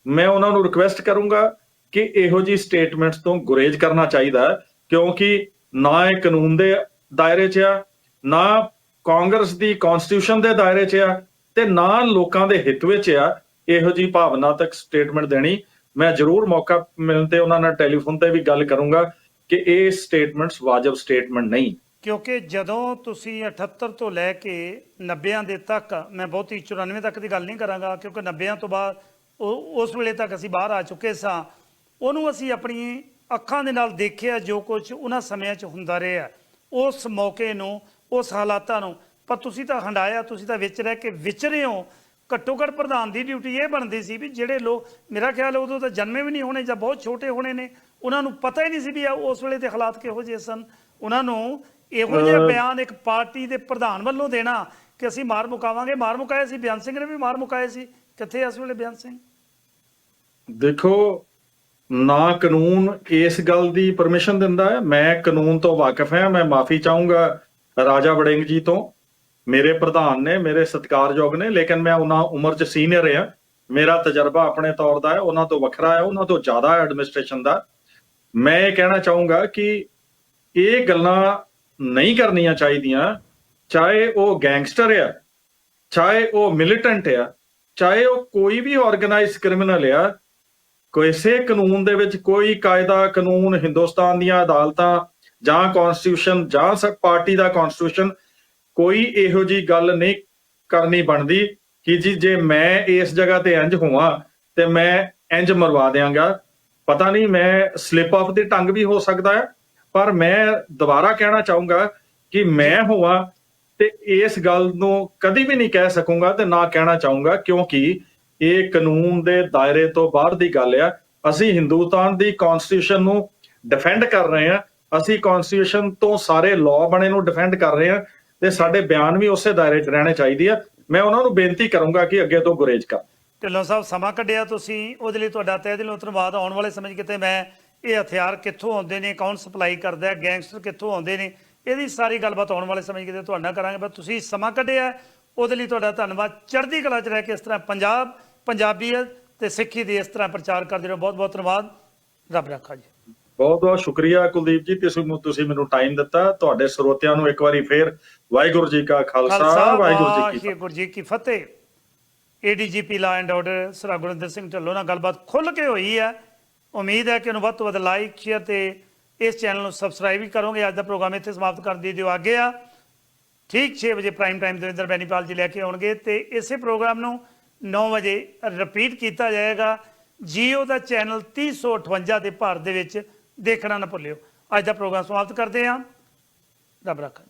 ਮੈਂ ਉਹਨਾਂ ਨੂੰ ਰਿਕੁਐਸਟ ਕਰੂੰਗਾ ਕਿ ਇਹੋ ਜੀ ਸਟੇਟਮੈਂਟਸ ਤੋਂ ਗੁਰੇਜ਼ ਕਰਨਾ ਚਾਹੀਦਾ ਕਿਉਂਕਿ ਨਾ ਇਹ ਕਾਨੂੰਨ ਦੇ ਦਾਇਰੇ 'ਚ ਆ, ਨਾ ਕਾਂਗਰਸ ਦੀ ਕਨਸਟੀਟਿਊਸ਼ਨ ਦੇ ਦਾਇਰੇ 'ਚ ਆ ਤੇ ਨਾ ਲੋਕਾਂ ਦੇ ਹਿੱਤ ਵਿੱਚ ਆ ਇਹੋ ਜੀ ਭਾਵਨਾਤਮਕ ਸਟੇਟਮੈਂਟ ਦੇਣੀ। ਮੈਂ ਜ਼ਰੂਰ ਮੌਕਾ ਮਿਲਣ ਤੇ ਉਹਨਾਂ ਨਾਲ ਟੈਲੀਫੋਨ ਤੇ ਵੀ ਗੱਲ ਕਰੂੰਗਾ ਕਿ ਇਹ ਸਟੇਟਮੈਂਟਸ ਵਾਜਬ ਸਟੇਟਮੈਂਟ ਨਹੀਂ। ਕਿਉਂਕਿ ਜਦੋਂ ਤੁਸੀਂ 78 ਤੋਂ ਲੈ ਕੇ 90ਾਂ ਦੇ ਤੱਕ, ਮੈਂ ਬਹੁਤੀ 94 ਤੱਕ ਦੀ ਗੱਲ ਨਹੀਂ ਕਰਾਂਗਾ, ਕਿਉਂਕਿ 90ਾਂ ਤੋਂ ਬਾਅਦ ਉਹ, ਉਸ ਵੇਲੇ ਤੱਕ ਅਸੀਂ ਬਾਹਰ ਆ ਚੁੱਕੇ ਸਾਂ, ਉਹਨੂੰ ਅਸੀਂ ਆਪਣੀ ਅੱਖਾਂ ਦੇ ਨਾਲ ਦੇਖਿਆ ਜੋ ਕੁਝ ਉਹਨਾਂ ਸਮਿਆਂ 'ਚ ਹੁੰਦਾ ਰਿਹਾ। ਉਸ ਮੌਕੇ ਨੂੰ, ਉਸ ਹਾਲਾਤਾਂ ਨੂੰ, ਪਰ ਤੁਸੀਂ ਤਾਂ ਹੰਡਾਇਆ, ਤੁਸੀਂ ਤਾਂ ਵਿੱਚ ਰਹਿ ਕੇ ਵਿਚਰੇ ਹੋ। ਘੱਟੋ ਘੱਟ ਪ੍ਰਧਾਨ ਦੀ ਡਿਊਟੀ ਇਹ ਬਣਦੀ ਸੀ ਵੀ ਜਿਹੜੇ ਲੋਕ, ਮੇਰਾ ਖਿਆਲ ਉਦੋਂ ਤਾਂ ਜਨਮੇ ਵੀ ਨਹੀਂ ਹੋਣੇ ਜਾਂ ਬਹੁਤ ਛੋਟੇ ਹੋਣੇ ਨੇ, ਉਹਨਾਂ ਨੂੰ ਪਤਾ ਹੀ ਨਹੀਂ ਸੀ ਵੀ ਇਹ ਉਸ ਵੇਲੇ ਦੇ ਹਾਲਾਤ ਕਿਹੋ ਜਿਹੇ ਸਨ। ਉਹਨਾਂ ਨੂੰ ਇਹੋ ਜਿਹਾ ਬਿਆਨ ਇੱਕ ਪਾਰਟੀ ਦੇ ਪ੍ਰਧਾਨ ਵੱਲੋਂ ਦੇਣਾ ਕਿ ਅਸੀਂ ਮਾਰ ਮੁਕਾਵਾਂਗੇ। ਮਾਰ ਮੁਕਾਏ ਸੀ ਬਿਆਨ ਸਿੰਘ ਨੇ ਵੀ ਮਾਰ ਮੁਕਾਏ ਸੀ। ਕਿੱਥੇ ਇਸ ਵੇਲੇ ਬਿਆਨ ਸਿੰਘ? ਦੇਖੋ ਨਾ ਕਾਨੂੰਨ ਇਸ ਗੱਲ ਦੀ ਪਰਮਿਸ਼ਨ ਦਿੰਦਾ ਹੈ। ਮੈਂ ਕਾਨੂੰਨ ਤੋਂ ਵਾਕਿਫ ਹਾਂ ਮੈਂ ਮਾਫੀ ਚਾਹੂੰਗਾ ਰਾਜਾ ਵੜਿੰਗ ਜੀ ਤੋਂ। ਮੇਰੇ ਪ੍ਰਧਾਨ ਨੇ ਮੇਰੇ ਸਤਿਕਾਰਯੋਗ ਨੇ ਲੇਕਿਨ ਮੈਂ ਉਹਨਾਂ ਉਮਰ 'ਚ ਸੀਨੀਅਰ ਹਾਂ ਮੇਰਾ ਤਜਰਬਾ ਆਪਣੇ ਤੌਰ ਦਾ ਹੈ ਉਹਨਾਂ ਤੋਂ ਵੱਖਰਾ ਹੈ ਉਹਨਾਂ ਤੋਂ ਜ਼ਿਆਦਾ ਐਡਮਿਨਿਸਟ੍ਰੇਸ਼ਨ ਦਾ। ਮੈਂ ਇਹ ਕਹਿਣਾ ਚਾਹੂੰਗਾ ਕਿ ਇਹ ਗੱਲਾਂ ਨਹੀਂ ਕਰਨੀਆਂ ਚਾਹੀਦੀਆਂ, ਚਾਹੇ ਉਹ ਗੈਂਗਸਟਰ ਆ, ਚਾਹੇ ਉਹ ਮਿਲੀਟੈਂਟ ਆ, ਚਾਹੇ ਉਹ ਕੋਈ ਵੀ ਆਰਗੇਨਾਈਜ਼ਡ ਕ੍ਰਿਮੀਨਲ ਆ, ਕਿਸੇ ਕਾਨੂੰਨ ਦੇ ਵਿੱਚ ਕੋਈ ਕਾਇਦਾ ਕਾਨੂੰਨ ਹਿੰਦੁਸਤਾਨ ਦੀਆਂ ਅਦਾਲਤਾਂ ਜਾਂ ਕਨਸਟੀਟਿਊਸ਼ਨ ਜਾਂ ਸਭ ਪਾਰਟੀ ਦਾ ਕਨਸਟੀਟਿਊਸ਼ਨ ਕੋਈ ਇਹੋ ਜੀ ਗੱਲ ਨਹੀਂ ਕਰਨੀ ਬਣਦੀ ਕਿ ਜੀ, ਜੇ ਮੈਂ ਇਸ ਜਗ੍ਹਾ ਤੇ ਇੰਜ ਹੋਵਾਂ ਤੇ ਮੈਂ ਇੰਜ ਮਰਵਾ ਦਿਆਂਗਾ। ਪਤਾ ਨਹੀਂ ਮੈਂ ਸਲਿਪ ਆਫ ਦੀ ਟੰਗ ਵੀ ਹੋ ਸਕਦਾ ਹੈ। ਪਰ ਮੈਂ ਦੁਬਾਰਾ ਕਹਿਣਾ ਚਾਹੂੰਗਾ ਕਿ ਮੈਂ ਹੋਵਾਂ ਤੇ ਇਸ ਗੱਲ ਨੂੰ ਕਦੀ ਵੀ ਨਹੀਂ ਕਹਿ ਸਕੂੰਗਾ ਤੇ ਨਾ ਕਹਿਣਾ ਚਾਹੂੰਗਾ, ਕਿਉਂਕਿ ਇਹ ਕਾਨੂੰਨ ਦੇ ਦਾਇਰੇ ਤੋਂ ਬਾਹਰ ਦੀ ਗੱਲ ਆ। ਅਸੀਂ ਹਿੰਦੁਸਤਾਨ ਦੀ ਕਨਸਟੀਟਿਊਸ਼ਨ ਨੂੰ ਡਿਫੈਂਡ ਕਰ ਰਹੇ ਹਾਂ। ਅਸੀਂ ਕਨਸਟੀਟਿਊਸ਼ਨ ਤੋਂ ਸਾਰੇ ਲਾਅ ਬਣੇ ਨੂੰ ਡਿਫੈਂਡ ਕਰ ਰਹੇ ਹਾਂ ਤੇ ਸਾਡੇ ਬਿਆਨ ਵੀ ਉਸੇ ਦਾਇਰੇ 'ਚ ਰਹਿਣੇ ਚਾਹੀਦੇ ਆ। ਮੈਂ ਉਹਨਾਂ ਨੂੰ ਬੇਨਤੀ ਕਰੂੰਗਾ ਕਿ ਅੱਗੇ ਤੋਂ ਗੁਰੇਜ਼ ਕਰ ਢਿੱਲੋਂ ਸਾਹਿਬ, ਸਮਾਂ ਕੱਢਿਆ ਤੁਸੀਂ। ਉਹਦੇ ਲਈ ਤੁਹਾਡਾ ਤਹਿ ਦਿਲੋਂ ਧੰਨਵਾਦ। ਆਉਣ ਵਾਲੇ ਸਮੇਂ 'ਚ ਕਿਤੇ ਮੈਂ ਇਹ ਹਥਿਆਰ ਕਿੱਥੋਂ ਆਉਂਦੇ ਨੇ ਕੌਣ ਸਪਲਾਈ ਕਰਦਾ ਹੈ ਗੈਂਗਸਟਰ ਕਿੱਥੋਂ ਆਉਂਦੇ ਨੇ ਇਹਦੀ ਸਾਰੀ ਗੱਲਬਾਤ ਆਉਣ ਵਾਲੇ ਸਮੇਂ ਕਿਤੇ ਤੁਹਾਡੇ ਕਰਾਂਗੇ। ਪਰ ਤੁਸੀਂ ਸਮਾਂ ਕੱਢਿਆ ਉਹਦੇ ਲਈ ਤੁਹਾਡਾ ਧੰਨਵਾਦ। ਚੜ੍ਹਦੀ ਕਲਾ 'ਚ ਰਹਿ ਕੇ ਇਸ ਤਰ੍ਹਾਂ ਪੰਜਾਬ ਪੰਜਾਬੀਅਤ ਤੇ ਸਿੱਖੀ ਦੀ ਇਸ ਤਰ੍ਹਾਂ ਪ੍ਰਚਾਰ ਕਰਦੇ ਰਹੋ। ਬਹੁਤ ਬਹੁਤ ਧੰਨਵਾਦ। ਰੱਬ ਰੱਖਾ ਜੀ। ਬਹੁਤ ਬਹੁਤ ਸ਼ੁਕਰੀਆ ਕੁਲਦੀਪ ਜੀ ਤੁਸੀਂ ਤੁਸੀਂ ਮੈਨੂੰ ਟਾਈਮ ਦਿੱਤਾ। ਤੁਹਾਡੇ ਸਰੋਤਿਆਂ ਨੂੰ ਇੱਕ ਵਾਰੀ ਫੇਰ ਵਾਹਿਗੁਰੂ ਜੀ ਕਾ ਖਾਲਸਾ ਵਾਹਿਗੁਰੂ ਜੀ ਕੀ ਫਤਿਹ। ਵਾਹਿਗੁਰੂ ਜੀ ਕੀ ਫਤਿਹ। ਏਡੀਜੀਪੀ ਲਾ ਐਂਡ ਆਰਡਰ ਸਰਾ ਗੁਰਿੰਦਰ ਸਿੰਘ ਢੱਲੋਂ ਨਾਲ ਗੱਲਬਾਤ ਖੁੱਲ ਕੇ ਹੋਈ ਹੈ। ਉਮੀਦ ਹੈ ਕਿ ਉਹਨੂੰ ਵੱਧ ਤੋਂ ਵੱਧ ਲਾਈਕ ਸ਼ੇਅਰ ਤੇ ਇਸ ਚੈਨਲ ਨੂੰ ਸਬਸਕ੍ਰਾਈਬ ਵੀ ਕਰੋਗੇ। ਅੱਜ ਦਾ ਪ੍ਰੋਗਰਾਮ ਇੱਥੇ ਸਮਾਪਤ ਕਰ ਦੇ ਦਿਓ ਅੱਗੇ ਆ। ਠੀਕ 6 ਵਜੇ ਪ੍ਰਾਈਮ ਟਾਈਮ ਦਵਿੰਦਰ ਬੈਨੀਪਾਲ ਜੀ ਲੈ ਕੇ ਆਉਣਗੇ ਤੇ ਇਸੇ ਪ੍ਰੋਗਰਾਮ ਨੂੰ 9 ਵਜੇ ਰਿਪੀਟ ਕੀਤਾ ਜਾਏਗਾ। ਜੀਓ ਦਾ ਚੈਨਲ 358 ਦੇ ਭਾਰਤ ਦੇ ਵਿੱਚ ਦੇਖਣਾ ਨਾ ਭੁੱਲਿਓ। ਅੱਜ ਦਾ ਪ੍ਰੋਗਰਾਮ ਸਮਾਪਤ ਕਰਦੇ ਹਾਂ। ਰੱਬ ਰੱਖਾ।